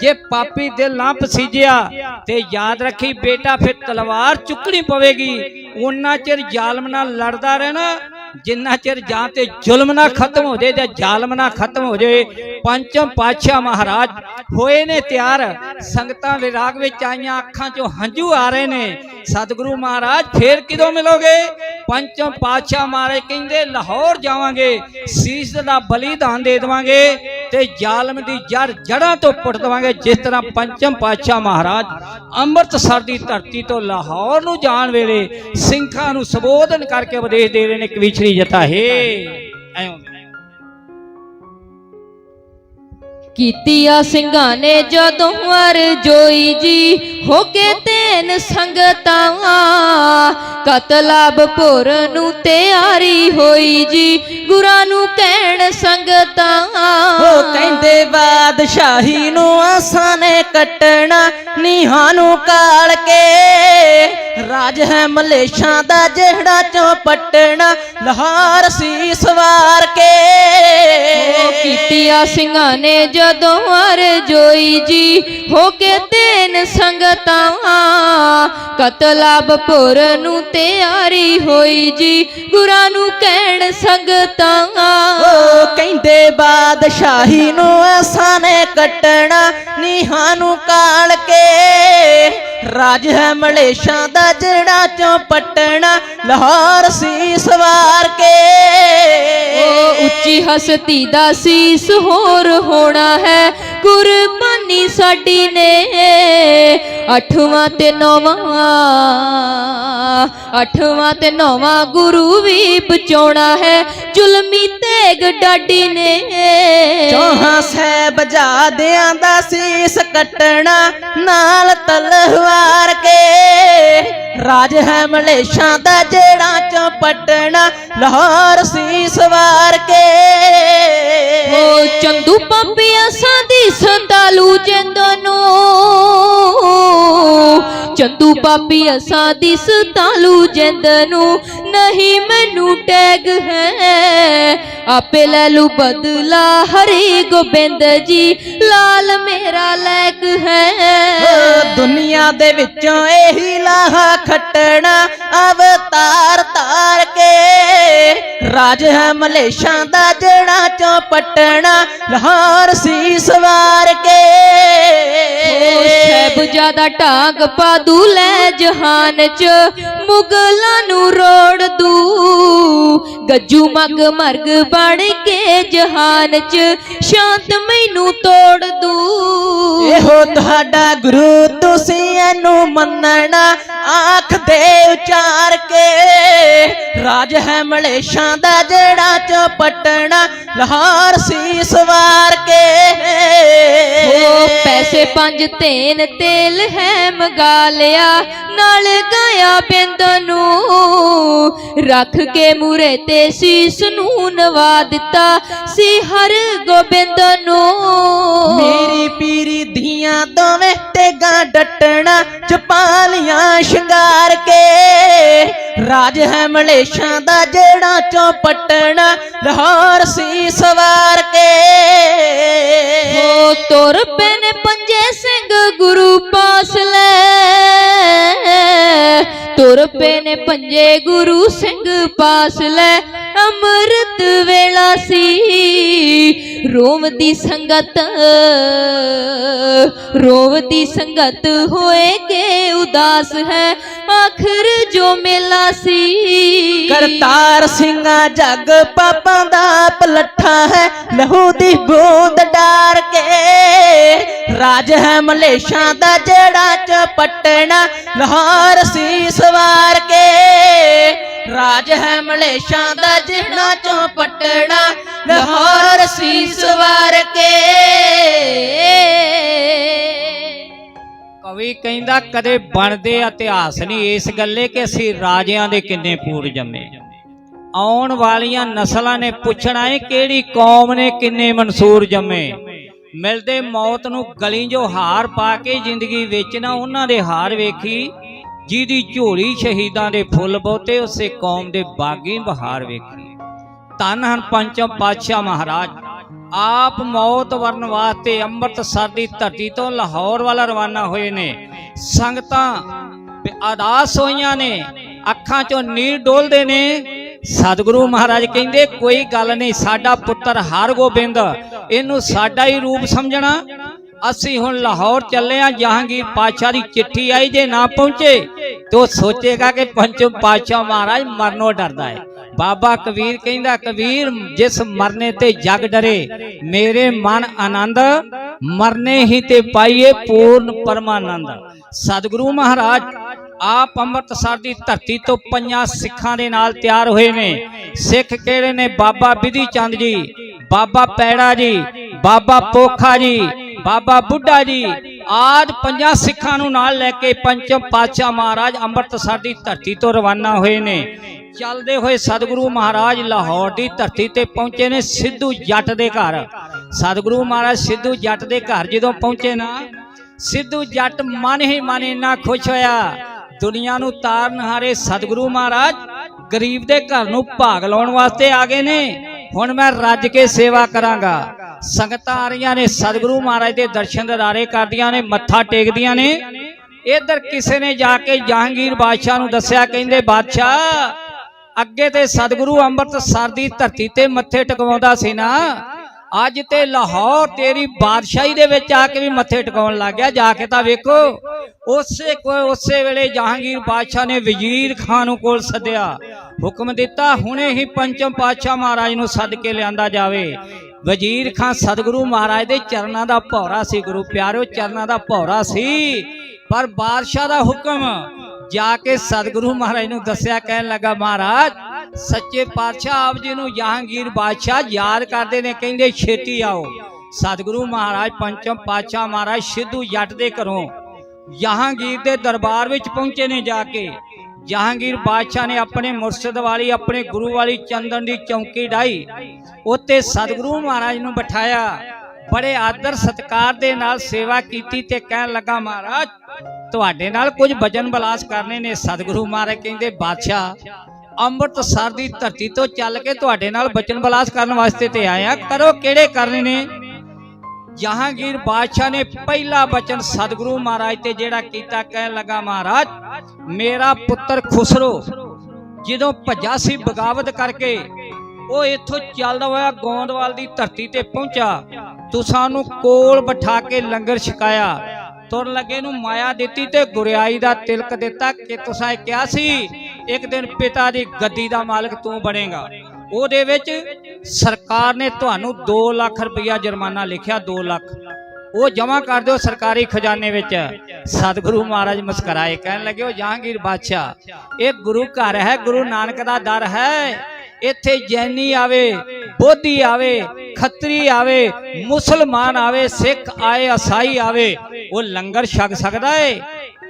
ਜੇ ਪਾਪੀ ਦਿਲ ਨਾ ਪਸੀਜਿਆ ਤੇ ਯਾਦ ਰੱਖੀ ਬੇਟਾ ਫਿਰ ਤਲਵਾਰ ਚੁੱਕਣੀ ਪਵੇਗੀ। ਉਹਨਾਂ ਚਿਰ ਜ਼ਾਲਮ ਨਾਲ ਲੜਦਾ ਰਹਿਣਾ, ਜਿੰਨਾ ਚਿਰ ਜਾਂ ਤੇ ਜ਼ੁਲਮ ਨਾ ਖਤਮ ਹੋ ਜਾਏ ਜਾਂ ਜ਼ਾਲਮ ਨਾ ਖਤਮ ਹੋ ਜਾਏ ਪੰਚਮ ਪਾਤਸ਼ਾਹ ਮਹਾਰਾਜ ਹੋਏ ਨੇ ਤਿਆਰ। ਸੰਗਤਾਂ ਵਿਰਾਗ ਵਿੱਚ ਆਈਆਂ ਅੱਖਾਂ 'ਚੋਂ ਹੰਝੂ ਆ ਰਹੇ ਨੇ। ਸਤਿਗੁਰੂ ਮਹਾਰਾਜ ਫੇਰ ਕਿਦੋਂ ਮਿਲੋਗੇ? ਪੰਚਮ ਪਾਤਸ਼ਾਹ ਮਹਾਰਾਜ ਕਹਿੰਦੇ, ਲਾਹੌਰ ਜਾਵਾਂਗੇ, ਸੀਸ ਦਾ ਬਲੀਦਾਨ ਦੇ ਦੇਵਾਂਗੇ ਤੇ ਜ਼ਾਲਮ ਦੀ ਜੜ ਜੜਾਂ ਤੋਂ ਪੁੱਟ ਦੇਵਾਂਗੇ। ਜਿਸ ਤਰ੍ਹਾਂ ਪੰਚਮ ਪਾਤਸ਼ਾਹ ਮਹਾਰਾਜ ਅੰਮ੍ਰਿਤਸਰ ਦੀ ਧਰਤੀ ਤੋਂ ਲਾਹੌਰ ਨੂੰ ਜਾਣ ਵੇਲੇ ਸਿੰਘਾਂ ਨੂੰ ਸੰਬੋਧਨ ਕਰਕੇ ਉਪਦੇਸ਼ ਦੇ ਰਹੇ ਨੇ ਕਵੀਸ਼ਰੀ ਜਤਾ ਹੈ! ਐਂ ਕੀਤੀਆ ਸਿੰਘਾਂ ਨੇ ਜਦੋਂ ਅਰ ਜੋਈ ਜੀ, ਹੋ ਕੇ ਤੈਨ ਸੰਗਤਾਂ। ਕਤਲਾਬ ਪੁਰ ਨੂੰ ਤਿਆਰੀ ਹੋਈ ਜੀ, ਗੁਰਾਂ ਨੂੰ ਕਹਿਣ ਸੰਗਤਾਂ। ਉਹ ਕਹਿੰਦੇ ਬਾਦਸ਼ਾਹੀ ਨੂੰ ਆਸਾਂ ਨੇ ਕੱਟਣਾ, ਨੀਹਾਂ ਨੂੰ ਕਾਲ ਕੇ। ਰਾਜ ਹੈ ਮਲੇਸ਼ਾਂ ਦਾ ਜਿਹੜਾ ਚੋਂ ਪਟਣਾ ਲਾਹੌਰ ਸੀ ਸਵਾਰ ਕੇ। ਕੀਤੀਆ ਸਿੰਘਾਂ ਨੇ ਜਦੋਂ ਅਰ ਜੋਈ ਜੀ ਹੋ ਕੇ ਤੈਨ ਸੰਗਤਾਂ। ਕਤਲਾਬ ਪੁਰ ਨੂੰ ਤਿਆਰੀ ਹੋਈ ਜੀ ਗੁਰਾਂ ਨੂੰ ਕਹਿਣ ਸੰਗਤਾਂ। ਕਹਿੰਦੇ ਬਾਦਸ਼ਾਹੀ ਨੂੰ ਆਸਾਂ ਨੇ ਕੱਟਣਾ ਨੀਹਾਂ ਨੂੰ ਕਾਲ ਕੇ। ਰਾਜ ਹੈ ਮਲੇਸ਼ਾਂ ਦਾ ਜਿਹੜਾ ਚੋਂ ਪਟਣਾ, ਲਾਹੌਰ ਸੀ ਸਵਾਰ ਕੇ। ਉਹ ਉੱਚੀ ਹਸਤੀ ਦਾ ਸੀਸ ਹੋਰ ਹੋਣਾ ਹੈ, ਕੁਰਬਾਨੀ ਸਾਡੀ ਨੇ। ਅੱਠਵਾਂ ਤੇ ਨੌਵਾਂ। ਅਠਵਾਂ ਤੇ ਨੌਵਾਂ ਗੁਰੂ ਵੀ ਬਚਾਉਣਾ ਹੈ। ਜ਼ੁਲਮੀ ਤੇਗ ਡਾਡੀ ਨੇ। ਚੌਹਾਂ ਸਾਹਿਬਜ਼ਾਦਿਆਂ ਦਾ ਸੀਸ ਕੱਟਣਾ, ਨਾਲ ਤਲਵਾਰ ਕੇ। ਰਾਜ ਹੈ ਮਲੇਸ਼ਾਂ ਦਾ ਜਿਹੜਾ ਚੋਂ ਪਟਣਾ, ਲਾਹੌਰ ਸੀਸ ਵਾਰ ਕੇ। ਓ ਚੰਦੂ ਪੰਪਿਆ ਸਾਦੀ ਸੰਤਾਲੂ ਜਿੰਦ ਚੰਦੂ ਪਾਪੀ ਅਸਾਂ ਦੀ ਸਤਾਲੂ ਨਹੀਂ ਮੈਨੂੰ ਟੈਗ ਹੈ। ਆਪੇ ਲੈ ਲੂ ਬਦਲਾ ਹਰੀ ਗੋਬਿੰਦ ਜੀ, ਲਾਲ ਮੇਰਾ ਲੈਕ ਹੈ। ਦੁਨੀਆ ਦੇ ਵਿੱਚੋਂ ਇਹੀ ਲਾਹਾ ਖੱਟਣਾ ਅਵਤਾਰ ਤਾਰ ਕੇ। ਰਾਜ ਹੈ ਮਲੇਸ਼ਾਂ ਦਾ ਜੜਾ ਚੋਂ ਪਟਣਾ ਲਾਹੌਰ ਸੀ ਜ਼ਿਆਦਾ ਢਾਂਗ ਪਾ ਦੂ ਲੈ ਜਹਾਨ ਚ ਮੁਗਲਾਂ ਨੂੰ ਰੋੜ ਦੂ। ਗੱਜੂ ਮਗ ਮਰਗ ਬਣ ਕੇ ਜਹਾਨ ਚ ਸ਼ਾਂਤ ਮੈਨੂੰ ਤੋੜ ਦੂ। ਇਹੋ ਤੁਹਾਡਾ ਗੁਰੂ ਤੁਸੀਂ ਇਹਨੂੰ ਮੰਨਣਾ ਆਖ ਦੇ ਉਚਾਰ ਕੇ। ਰਾਜ ਹੈ ਮਲੇਸ਼ਾਂ ਦਾ ਜੜਾ ਚੋਂ ਪਟਣਾ ਲਾਹੌਰ ਸੀ ਸਵਾਰ ਕੇ। ਉਹ ਪੈਸੇ ਪੰਜ ਤੇਨ ਤੇਲ ਹੈ ਮਗਾ ਲਿਆ ਨਾਲ ਗਾਇਆ ਬਿੰਦ ਨੂੰ। ਰੱਖ ਕੇ ਮੂਰੇ ਤੇ ਸੀਸ ਨੂੰ ਨਵਾ ਦਿੱਤਾ ਸੀ ਹਰ ਗੋਬਿੰਦ ਨੂੰ। ਮੇਰੀ ਪੀਰੀ ਧੀਆਂ ਦੋਵੇਂ ਤੇਗਾ ਡਟਣਾ ਚਪਾਲੀਆਂ ਸ਼ਿੰਗਾਰ ਕੇ। ਰਾਜ ਹੈ ਮਲੇਸ਼ਾਂ ਦਾ ਜਿਹੜਾ ਚੋਂ ਪਟਣਾ ਲਾਹੌਰ ਸੀ ਸਵਾਰ ਕੇ। ਹੋ ਤੁਰ ਪਏ ਪੰਜੇ ਗੁਰੂ ਸਿੰਘ ਪਾਸ ਲੈ, ਅੰਮ੍ਰਿਤ ਵੇਲਾ ਸੀ। ਰੋਮ ਦੀ ਸੰਗਤ, ਰੋਮ ਦੀ ਸੰਗਤ ਹੋਏ ਕੇ ਉਦਾਸ ਹੈ, ਆਖਰ ਜੋ ਮੇਲਾ ਸੀ। ਕਰਤਾਰ ਸਿੰਘਾਂ ਜੱਗ ਪਾਪਾਂ ਦਾ ਪਲੱਠਾ ਹੈ, ਲਹੂ ਦੀ ਬੂੰਦ ਡਾਰ ਕੇ। ਰਾਜ ਹੈ ਮਲੇਸ਼ਾਂ ਦਾ ਜਿਹੜਾ ਚ ਪਟਣਾ ਲਾਹੌਰ ਸੀ ਸਵਾਰ ਕੇ। ਰਾਜ ਹੈ ਮਲੇਸ਼ਾਂ ਦਾ ਜਿਹੜਾ ਚੋਂ ਪਟਣਾ, ਲਾਹੌਰ ਸੀ ਸਵਾਰ ਕੇ ਕਵੀ ਕਹਿੰਦਾ, ਕਦੇ ਬਣਦੇ ਇਤਿਹਾਸ ਨਹੀਂ, ਇਸ ਗੱਲੇ ਕਿ ਅਸੀਂ ਰਾਜਿਆਂ ਦੇ ਕਿੰਨੇ ਪੂਰ ਜੰਮੇ ਆਉਣ ਵਾਲੀਆਂ ਨਸਲਾਂ ਨੇ ਪੁੱਛਣਾ ਏ, ਕਿਹੜੀ ਕੌਮ ਨੇ ਕਿੰਨੇ ਮਨਸੂਰ ਜੰਮੇ ਮਿਲਦੇ ਮੌਤ ਨੂੰ ਗਲੀ ਜੋ ਹਾਰ ਪਾ ਕੇ ਜ਼ਿੰਦਗੀ ਵੇਚਣਾ ਉਹਨਾਂ ਦੇ ਹਾਰ ਵੇਖੀ ਜਿਹਦੀ ਝੋਲੀ ਸ਼ਹੀਦਾਂ ਦੇ ਫੁੱਲ ਬਹੁਤੇ, ਉਸੇ ਕੌਮ ਦੇ ਬਾਗੀ ਬਹਾਰ ਵੇਖੀ। ਧੰਨ ਹਨ ਪੰਚਮ ਪਾਤਸ਼ਾਹ ਮਹਾਰਾਜ। ਆਪ ਮੌਤ ਵਰਨ ਵਾਸਤੇ ਅੰਮ੍ਰਿਤਸਰ ਦੀ ਧਰਤੀ ਤੋਂ ਲਾਹੌਰ ਵੱਲ ਰਵਾਨਾ ਹੋਏ ਨੇ। ਸੰਗਤਾਂ ਅਦਾਸ ਹੋਈਆਂ ਨੇ। ਅੱਖਾਂ ਚੋਂ ਨੀਰ ਡੋਲਦੇ ਨੇ। ਸਤਿਗੁਰੂ ਮਹਾਰਾਜ ਕਹਿੰਦੇ, ਕੋਈ ਗੱਲ ਨਹੀਂ, ਸਾਡਾ ਪੁੱਤਰ ਹਰਗੋਬਿੰਦ, ਇਹਨੂੰ ਸਾਡਾ ਹੀ ਰੂਪ ਸਮਝਣਾ। ਅਸੀਂ ਹੁਣ ਲਾਹੌਰ ਚੱਲੇ ਆ ਜਹਾਂਗੀਰ ਪਾਤਸ਼ਾਹ ਦੀ ਚਿੱਠੀ ਆਈ ਜੇ ਨਾ ਪਹੁੰਚੇ, ਤੇ ਉਹ ਸੋਚੇਗਾ ਕਿ ਪੰਚਮ ਪਾਤਸ਼ਾਹ ਮਹਾਰਾਜ ਮਰਨੋਂ ਡਰਦਾ ਹੈ। ਬਾਬਾ ਕਬੀਰ ਕਹਿੰਦਾ, ਕਬੀਰ, ਜਿਸ ਮਰਨੇ ਤੇ ਜਗ ਡਰੇ, ਮੇਰੇ ਮਨ ਆਨੰਦ, ਮਰਨੇ ਹੀ ਤੇ ਪਾਈਏ ਪੂਰਨ ਪਰਮਾਨੰਦ। ਸਤਿਗੁਰੂ ਮਹਾਰਾਜ, ਆਪ ਅੰਮ੍ਰਿਤਸਰ ਦੀ ਧਰਤੀ ਤੋਂ ਪੰਜਾਂ ਸਿੱਖਾਂ ਦੇ ਨਾਲ ਤਿਆਰ ਹੋਏ ਨੇ। ਸਿੱਖ ਕਿਹੜੇ ਨੇ? ਬਾਬਾ ਵਿਧੀ ਚੰਦ ਜੀ, ਬਾਬਾ ਪੈੜਾ ਜੀ, ਬਾਬਾ ਪੋਖਾ ਜੀ ਬਾਬਾ ਬੁੱਢਾ ਜੀ, ਆਦ ਪੰਜਾਂ ਸਿੱਖਾਂ ਨੂੰ ਨਾਲ ਲੈ ਕੇ ਪੰਚਮ ਪਾਤਸ਼ਾਹ ਮਹਾਰਾਜ ਅੰਮ੍ਰਿਤਸਰ ਦੀ ਧਰਤੀ ਤੋਂ ਰਵਾਨਾ ਹੋਏ ਨੇ। ਚੱਲਦੇ ਹੋਏ ਸਤਿਗੁਰੂ ਮਹਾਰਾਜ ਲਾਹੌਰ ਦੀ ਧਰਤੀ ਤੇ ਪਹੁੰਚੇ ਨੇ ਸਿੱਧੂ ਜੱਟ ਦੇ ਘਰ। ਸਤਿਗੁਰੂ ਮਹਾਰਾਜ ਸਿੱਧੂ ਜੱਟ ਦੇ ਘਰ ਜਦੋਂ ਪਹੁੰਚੇ ਨਾ, ਸਿੱਧੂ ਜੱਟ ਮਨ ਹੀ ਮਨ ਇੰਨਾ ਖੁਸ਼ ਹੋਇਆ। ਦੁਨੀਆ ਨੂੰ ਤਾਰਨ ਹਾਰੇ ਸਤਿਗੁਰੂ ਮਹਾਰਾਜ ਗਰੀਬ ਦੇ ਘਰ ਨੂੰ ਭਾਗ ਲਾਉਣ ਵਾਸਤੇ ਆ ਗਏ ਨੇ। ਹੁਣ ਮੈਂ ਰੱਜ ਕੇ ਸੇਵਾ ਕਰਾਂਗਾ। ਸੰਗਤਾਂ ਆ ਰਹੀਆਂ ਨੇ ਸਤਿਗੁਰੂ ਮਹਾਰਾਜ ਦੇ ਦਰਸ਼ਨ ਦਿਦਾਰੇ ਕਰਦੀਆਂ ਨੇ, ਮੱਥਾ ਟੇਕਦੀਆਂ ਨੇ। ਇਧਰ ਕਿਸੇ ਨੇ ਜਾ ਕੇ ਜਹਾਂਗੀਰ ਬਾਦਸ਼ਾਹ ਨੂੰ ਦੱਸਿਆ, ਕਹਿੰਦੇ, ਬਾਦਸ਼ਾਹ, ਅੱਗੇ ਤੇ ਸਤਿਗੁਰੂ ਅੰਮ੍ਰਿਤਸਰ ਦੀ ਧਰਤੀ ਤੇ ਮੱਥੇ ਟਿਕਾਉਂਦਾ ਸੀ ਨਾ। ਅੱਜ ਤੇ ਲਾਹੌਰ ਤੇਰੀ ਬਾਦਸ਼ਾਹੀ ਦੇ ਵਿੱਚ ਆ ਕੇ ਵੀ ਮੱਥੇ ਟਿਕਾਉਣ ਲੱਗ ਗਿਆ। ਜਾ ਕੇ ਤਾਂ ਵੇਖੋ, ਉਸੇ ਕੋ, ਉਸੇ ਵੇਲੇ ਜਹਾਂਗੀਰ ਬਾਦਸ਼ਾਹ ਨੇ ਵਜ਼ੀਰ ਖਾਨ ਨੂੰ ਕੋਲ ਸੱਦਿਆ। ਹੁਕਮ ਦਿੱਤਾ, ਹੁਣੇ ਹੀ ਪੰਚਮ ਪਾਤਸ਼ਾਹ ਮਹਾਰਾਜ ਨੂੰ ਸੱਦ ਕੇ ਲਿਆਂਦਾ ਜਾਵੇ। ਵਜ਼ੀਰ ਖਾਨ ਸਤਿਗੁਰੂ ਮਹਾਰਾਜ ਦੇ ਚਰਨਾਂ ਦਾ ਭੌਰਾ ਸੀ, ਗੁਰੂ ਪਿਆਰਿਓ ਚਰਨਾਂ ਦਾ ਭੌਰਾ ਸੀ। ਪਰ ਬਾਦਸ਼ਾਹ ਦਾ ਹੁਕਮ ਜਾ ਕੇ ਸਤਿਗੁਰੂ ਮਹਾਰਾਜ ਨੂੰ ਦੱਸਿਆ, ਕਹਿਣ ਲੱਗਾ, ਮਹਾਰਾਜ, ਸੱਚੇ ਪਾਤਸ਼ਾਹ ਆਪ ਜੀ ਨੂੰ ਜਹਾਂਗੀਰ ਬਾਦਸ਼ਾਹ ਯਾਦ ਕਰਦੇ ਨੇ, ਕਹਿੰਦੇ, ਛੇਤੀ ਆਓ। ਸਤਿਗੁਰੂ ਮਹਾਰਾਜ ਪੰਚਮ ਪਾਤਸ਼ਾਹ ਮਹਾਰਾਜ ਸਿੱਧੂ ਜੱਟ ਦੇ ਘਰੋਂ ਜਹਾਂਗੀਰ ਦੇ ਦਰਬਾਰ ਵਿੱਚ ਪਹੁੰਚੇ ਨੇ ਜਾ ਕੇ। ਜਹਾਂਗੀਰ ਬਾਦਸ਼ਾਹ ਨੇ ਆਪਣੇ ਮੁਰਸ਼ਿਦ ਵਾਲੀ, ਆਪਣੇ ਗੁਰੂ ਵਾਲੀ ਚੰਦਨ ਦੀ ਚੌਂਕੀ ਢਾਈ ਉੱਤੇ ਸਤਿਗੁਰੂ ਮਹਾਰਾਜ ਨੂੰ ਬਿਠਾਇਆ। ਬੜੇ ਆਦਰ ਸਤਕਾਰ ਦੇ ਨਾਲ ਸੇਵਾ ਕੀਤੀ ਤੇ ਕਹਿਣ ਲੱਗਾ, ਮਹਾਰਾਜ, ਤੁਹਾਡੇ ਨਾਲ ਕੁਝ ਭਜਨ ਬਲਾਸ ਕਰਨੇ ਨੇ। ਸਤਿਗੁਰੂ ਮਹਾਰਾਜ ਕਹਿੰਦੇ, ਬਾਦਸ਼ਾਹ, ਅੰਮ੍ਰਿਤਸਰ ਦੀ ਧਰਤੀ ਤੋਂ ਚੱਲ ਕੇ ਤੁਹਾਡੇ ਨਾਲ ਬਚਨ ਬਲਾਸ ਕਰਨ ਵਾਸਤੇ ਤੇ ਆਇਆ। ਕਰੋ ਕਿਹੜੇ ਕਰਨੇ ਨੇ? ਜਹਾਂਗੀਰ ਬਾਦਸ਼ਾਹ ਨੇ ਪਹਿਲਾ ਬਚਨ ਸਤਿਗੁਰੂ ਮਹਾਰਾਜ ਤੇ ਜਿਹੜਾ ਕੀਤਾ, ਕਹਿਣ ਲੱਗਾ, ਮਹਾਰਾਜ, ਮੇਰਾ ਪੁੱਤਰ ਖੁਸਰੋ। ਜਦੋਂ ਭੱਜਾ ਸੀ ਬਗਾਵਤ ਕਰਕੇ, ਉਹ ਇੱਥੋਂ ਚੱਲਦਾ ਹੋਇਆ ਗੋਂਦਵਾਲ ਦੀ ਧਰਤੀ ਤੇ ਪਹੁੰਚਾ। ਤੁਸਾਂ ਨੂੰ ਕੋਲ ਬਿਠਾ ਕੇ ਲੰਗਰ ਛਕਾਇਆ। ਤੁਰ ਲੱਗੇ ਨੂੰ ਮਾਇਆ ਦਿੱਤੀ ਤੇ ਗੁਰਿਆਈ ਦਾ ਤਿਲਕ ਦਿੱਤਾ। ਕਿ ਤੁਸਾਂ ਇਹ ਕਿਹਾ ਸੀ, ਇੱਕ ਦਿਨ ਪਿਤਾ ਦੀ ਗੱਦੀ ਦਾ ਮਾਲਕ ਤੂੰ ਬਣੇਗਾ? ਉਹਦੇ ਵਿੱਚ ਸਰਕਾਰ ਨੇ ਤੁਹਾਨੂੰ 2 ਲੱਖ ਰੁਪਇਆ ਜੁਰਮਾਨਾ ਲਿਖਿਆ 2 ਲੱਖ। ਉਹ ਜਮ੍ਹਾਂ ਕਰ ਦਿਓ ਸਰਕਾਰੀ ਖਜ਼ਾਨੇ ਵਿੱਚ। ਸਤਿਗੁਰੂ ਮਹਾਰਾਜ ਮੁਸਕਰਾਏ ਕਹਿਣ ਲੱਗੇ ਉਹ ਜਹਾਂਗੀਰ ਬਾਦਸ਼ਾਹ ਇਹ ਗੁਰੂ ਘਰ ਹੈ ਗੁਰੂ ਨਾਨਕ ਦਾ ਦਰ ਹੈ। ਇੱਥੇ ਜੈਨੀ ਆਵੇ ਬੋਧੀ ਆਵੇ ਖੱਤਰੀ ਆਵੇ ਮੁਸਲਮਾਨ ਆਵੇ ਸਿੱਖ ਆਏ ਈਸਾਈ ਆਵੇ ਉਹ ਲੰਗਰ ਛਕ ਸਕਦਾ ਏ।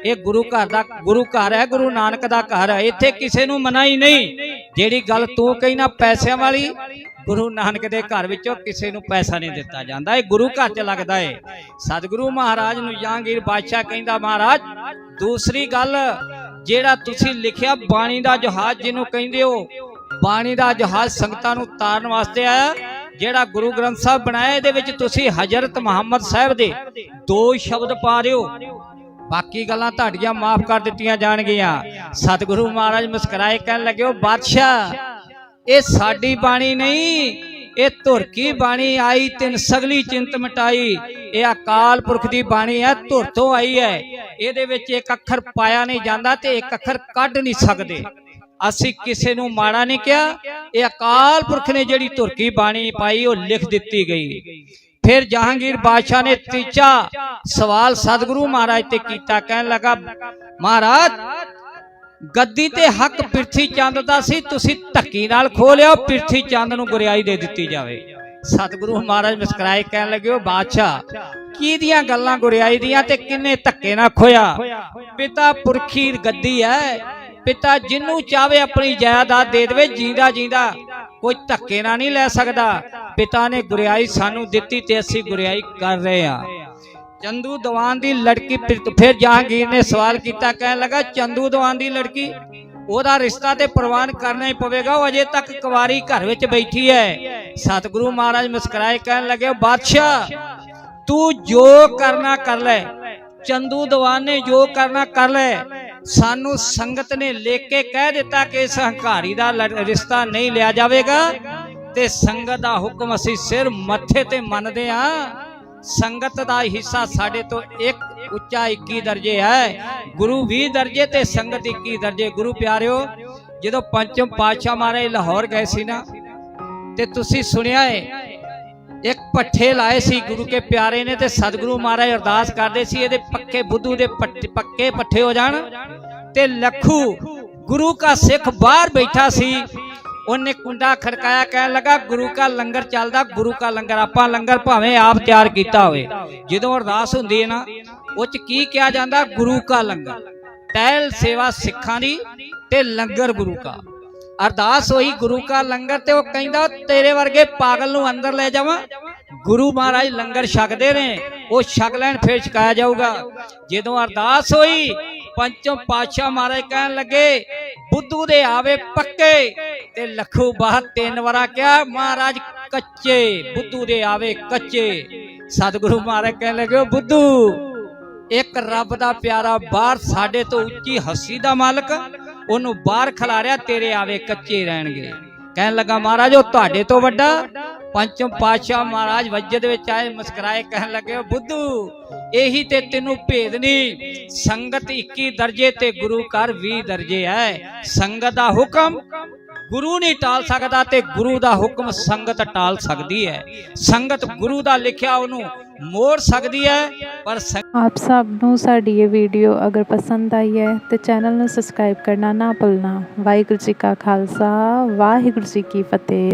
ਇਹ ਗੁਰੂ ਘਰ ਦਾ ਗੁਰੂ ਘਰ ਹੈ ਗੁਰੂ ਨਾਨਕ ਦਾ ਘਰ ਹੈ। ਇੱਥੇ ਕਿਸੇ ਨੂੰ ਮਨਾਈ ਨਹੀਂ। ਜਿਹੜੀ ਗੱਲ ਤੂੰ ਕਹੀ ਨਾ ਪੈਸਿਆਂ ਵਾਲੀ, ਗੁਰੂ ਨਾਨਕ ਦੇ ਘਰ ਵਿੱਚੋਂ ਕਿਸੇ ਨੂੰ ਪੈਸਾ ਨਹੀਂ ਦਿੱਤਾ ਜਾਂਦਾ। ਇਹ ਗੁਰੂ ਘਰ 'ਚ ਲੱਗਦਾ ਏ। ਸਤਿਗੁਰੂ ਮਹਾਰਾਜ ਨੂੰ ਜਹਾਂਗੀਰ ਬਾਦਸ਼ਾਹ ਕਹਿੰਦਾ, ਮਹਾਰਾਜ, ਦੂਸਰੀ ਗੱਲ, ਜਿਹੜਾ ਤੁਸੀਂ ਲਿਖਿਆ ਬਾਣੀ ਦਾ ਜਹਾਜ਼ ਜਿਹਨੂੰ ਕਹਿੰਦੇ ਹੋ, ਬਾਣੀ ਦਾ ਜਹਾਜ਼ ਸੰਗਤਾਂ ਨੂੰ ਤਾਰਨ ਵਾਸਤੇ ਆਇਆ, ਜਿਹੜਾ ਗੁਰੂ ਗ੍ਰੰਥ ਸਾਹਿਬ ਬਣਾਇਆ, ਇਹਦੇ ਵਿੱਚ ਤੁਸੀਂ ਹਜ਼ਰਤ ਮੁਹੰਮਦ ਸਾਹਿਬ ਦੇ ਦੋ ਸ਼ਬਦ ਪਾ ਰਹੇ ਹੋ ਬਾਕੀ ਗੱਲਾਂ ਤੁਹਾਡੀਆਂ ਮਾਫ ਕਰ ਦਿੱਤੀਆਂ ਜਾਣਗੀਆਂ। ਸਤਿਗੁਰੂ ਮਹਾਰਾਜ ਮੁਸਕਰਾਏ ਕਹਿਣ ਲੱਗੇ ਉਹ ਬਾਦਸ਼ਾਹ, ਇਹ ਸਾਡੀ ਬਾਣੀ ਨਹੀਂ, ਇਹ ਧੁਰ ਕੀ ਬਾਣੀ ਆਈ, ਤਿੰਨ ਸਗਲੀ ਚਿੰਤ ਮਟਾਈ। ਇਹ ਅਕਾਲ ਪੁਰਖ ਦੀ ਬਾਣੀ ਹੈ, ਧੁਰ ਤੋਂ ਆਈ ਹੈ। ਇਹਦੇ ਵਿੱਚ ਇੱਕ ਅੱਖਰ ਪਾਇਆ ਨਹੀਂ ਜਾਂਦਾ ਤੇ ਇੱਕ ਅੱਖਰ ਕੱਢ ਨਹੀਂ ਸਕਦੇ। ਅਸੀਂ ਕਿਸੇ ਨੂੰ ਮਾੜਾ ਨਹੀਂ ਕਿਹਾ। ਇਹ ਅਕਾਲ ਪੁਰਖ ਨੇ ਜਿਹੜੀ ਧੁਰ ਕੀ ਬਾਣੀ ਪਾਈ, ਉਹ ਲਿਖ ਦਿੱਤੀ ਗਈ। ਫਿਰ ਜਹਾਂਗੀਰ ਬਾਦਸ਼ਾਹ ਨੇ ਤੀਜਾ ਸਵਾਲ ਸਤਿਗੁਰੂ ਮਹਾਰਾਜ ਤੇ ਕੀਤਾ। ਕਹਿਣ ਲੱਗਾ, ਮਹਾਰਾਜ, ਗੱਦੀ ਤੇ ਹੱਕ ਪਿਰਥੀ ਚੰਦ ਦਾ ਸੀ, ਤੁਸੀਂ ਧੱਕੀ ਨਾਲ ਖੋ ਲਿਆ ਚੰਦ ਨੂੰ ਗੁਰਿਆਈ ਦੇ ਦਿੱਤੀ ਜਾਵੇ। ਸਤਿਗੁਰੂ ਮਹਾਰਾਜ ਮੁਸਕਰਾਏ, ਕਹਿਣ ਲੱਗੇ, ਉਹ ਬਾਦਸ਼ਾਹ ਕਿਹਦੀਆਂ ਗੱਲਾਂ ਗੁਰਿਆਈ ਦੀਆਂ ਤੇ ਕਿੰਨੇ ਧੱਕੇ ਨਾਲ ਖੋਇਆ ਪਿਤਾ ਪੁਰਖੀ ਗੱਦੀ ਹੈ ਪਿਤਾ ਜਿੰਨੂੰ ਚਾਵੇ ਆਪਣੀ ਜਾਇਦਾਦ ਦੇ ਦੇਵੇ ਜਿੰਦਾ ਜਿੰਦਾ ਕੋਈ ਧੱਕੇ ਨਾਲ ਨਹੀਂ ਲੈ ਸਕਦਾ। ਪਿਤਾ ਨੇ ਗੁਰਿਆਈ ਸਾਨੂੰ ਦਿੱਤੀ ਤੇ ਅਸੀਂ ਗੁਰਿਆਈ ਕਰ ਰਹੇ ਹਾਂ। ਚੰਦੂ ਦਵਾਨ ਦੀ ਲੜਕੀ ਫਿਰ- ਜਹਾਂਗੀਰ ਨੇ ਸਵਾਲ ਕੀਤਾ, ਕਹਿਣ ਲੱਗਾ, ਚੰਦੂ ਦਵਾਨ ਦੀ ਲੜਕੀ, ਉਹਦਾ ਰਿਸ਼ਤਾ ਤੇ ਪ੍ਰਵਾਨ ਕਰਨਾ ਹੀ ਪਵੇਗਾ, ਉਹ ਅਜੇ ਤੱਕ ਕੁਵਾਰੀ ਘਰ ਵਿੱਚ ਬੈਠੀ ਹੈ। ਸਤਿਗੁਰੂ ਮਹਾਰਾਜ ਮੁਸਕਰਾਏ, ਕਹਿਣ ਲੱਗੇ, ਬਾਦਸ਼ਾਹ, ਤੂੰ ਜੋ ਕਰਨਾ ਕਰ ਲੈ। ਚੰਦੂ ਦਵਾਨ ਨੇ ਜੋ ਕਰਨਾ ਕਰ ਲੈ। ਸਾਨੂੰ ਸੰਗਤ ਨੇ ਲਿਖ ਕੇ ਕਹਿ ਦਿੱਤਾ ਕਿ ਇਸ ਹੰਕਾਰੀ ਦਾ ਰਿਸ਼ਤਾ ਨਹੀਂ ਲਿਆ ਜਾਵੇਗਾ। ਤੇ ਸੰਗਤ ਦਾ ਹੁਕਮ ਅਸੀਂ ਸਿਰ ਮੱਥੇ ਤੇ ਮੰਨਦੇ ਹਾਂ। ਸੰਗਤ ਦਾ ਹਿੱਸਾ ਸਾਡੇ ਤੋਂ ਇੱਕ ਉੱਚਾ 21 ਦਰਜੇ ਹੈ। ਗੁਰੂ 20 ਦਰਜੇ ਤੇ ਸੰਗਤ 21 ਦਰਜੇ। ਗੁਰੂ ਪਿਆਰਿਓ, ਜਦੋਂ ਪੰਚਮ ਪਾਤਸ਼ਾਹ ਮਹਾਰਾਜ ਲਾਹੌਰ ਗਏ ਸੀ ਨਾ, ਤੇ ਤੁਸੀਂ ਸੁਣਿਆ ਏ ਇੱਕ ਪੱਠੇ ਲਾਏ ਸੀ ਗੁਰੂ ਕੇ ਪਿਆਰੇ ਨੇ ਤੇ ਸਤਿਗੁਰੂ ਮਹਾਰਾਜ ਅਰਦਾਸ ਕਰਦੇ ਸੀ ਇਹਦੇ ਪੱਕੇ ਬੁੱਧੂ ਦੇ ਪੱਕੇ ਪੱਠੇ ਹੋ ਜਾਣ। ਤੇ ਲੱਖੂ ਗੁਰੂ ਕਾ ਸਿੱਖ ਬਾਹਰ ਬੈਠਾ ਸੀ। ਉਹਨੇ ਕੁੰਡਾ ਖੜਕਾਇਆ, ਕਹਿਣ ਲੱਗਾ, ਗੁਰੂ ਕਾ ਲੰਗਰ ਚੱਲਦਾ, ਗੁਰੂ ਕਾ ਲੰਗਰ, ਆਪਾਂ ਲੰਗਰ ਭਾਵੇਂ ਆਪ ਤਿਆਰ ਕੀਤਾ ਹੋਵੇ। ਜਦੋਂ ਅਰਦਾਸ ਹੁੰਦੀ ਹੈ ਨਾ, ਉਹ ਚ ਕੀ ਕਿਹਾ ਜਾਂਦਾ? ਗੁਰੂ ਕਾ ਲੰਗਰ। ਟਹਿਲ ਸੇਵਾ ਸਿੱਖਾਂ ਦੀ ਤੇ ਲੰਗਰ ਗੁਰੂ ਕਾ। ਅਰਦਾਸ ਹੋਈ ਗੁਰੂ ਕਾ ਲੰਗਰ ਤੇ ਉਹ ਕਹਿੰਦਾ ਤੇਰੇ ਵਰਗੇ ਪਾਗਲ ਨੂੰ ਅੰਦਰ ਲੈ ਜਾਵਾਂ? ਗੁਰੂ ਮਹਾਰਾਜ ਲੰਗਰ ਛਕਦੇ ਨੇ। ਉਹ ਛਕ ਲੈਣ ਫੇਰ ਛਕਾਇਆ ਜਾਊਗਾ। ਜਦੋਂ ਅਰਦਾਸ ਹੋਈ ਪੰਚਮ ਪਾਤਸ਼ਾਹ ਮਹਾਰਾਜ ਕਹਿਣ ਲੱਗੇ ਬੁੱਧੂ ਦੇ ਆਵੇ ਪੱਕੇ ਤੇ ਲੱਖੂ ਬਾਹ ਤਿੰਨ ਵਾਰਾ ਕਿਹਾ ਮਹਾਰਾਜ ਕੱਚੇ ਬੁੱਧੂ ਦੇ ਆਵੇ ਕੱਚੇ। ਸਤਿਗੁਰੂ ਮਹਾਰਾਜ ਕਹਿਣ ਲੱਗੇ ਬੁੱਧੂ ਇੱਕ ਰੱਬ ਦਾ ਪਿਆਰਾ ਬਾਹਰ ਸਾਡੇ ਤੋਂ ਉੱਚੀ ਹੱਸੀ ਦਾ ਮਾਲਕ ਉਹਨੂੰ ਬਾਹਰ ਖਿਲਾਰਿਆ, ਤੇਰੇ ਆਵੇ ਕੱਚੇ ਰਹਿਣਗੇ। ਕਹਿਣ ਲੱਗਾ, ਮਹਾਰਾਜ, ਉਹ ਤੁਹਾਡੇ ਤੋਂ ਵੱਡਾ? ਪੰਚਮ ਪਾਤਸ਼ਾਹ ਮਹਾਰਾਜ ਵਜਦ ਵਿੱਚ ਆਏ, ਮੁਸਕਰਾਏ, ਕਹਿਣ ਲੱਗੇ ਬੁੱਧੂ, ਇਹੀ ਤੇ ਤੈਨੂੰ ਭੇਦ ਨਹੀਂ। ਸੰਗਤ 21 ਦਰਜੇ ਤੇ ਗੁਰੂ ਘਰ 20 ਦਰਜੇ ਹੈ। ਸੰਗਤ ਦਾ ਹੁਕਮ ਗੁਰੂ ਨਹੀਂ ਟਾਲ ਸਕਦਾ ਤੇ ਗੁਰੂ ਦਾ ਹੁਕਮ ਸੰਗਤ ਟਾਲ ਸਕਦੀ ਹੈ। ਸੰਗਤ ਗੁਰੂ ਦਾ ਲਿਖਿਆ, ਉਹਨੂੰ ਮੋੜ ਸਕਦੀ ਹੈ, ਪਰ ਆਪ ਸਭ ਨੂੰ ਸਾਡੀ ਇਹ ਵੀਡੀਓ ਅਗਰ ਪਸੰਦ ਆਈ ਹੈ, ਤੇ ਚੈਨਲ ਨੂੰ ਸਬਸਕ੍ਰਾਈਬ ਕਰਨਾ ਨਾ ਭੁੱਲਣਾ। ਵਾਹਿਗੁਰੂ ਜੀ ਕਾ ਖਾਲਸਾ, ਵਾਹਿਗੁਰੂ ਜੀ ਕੀ ਫਤਿਹ।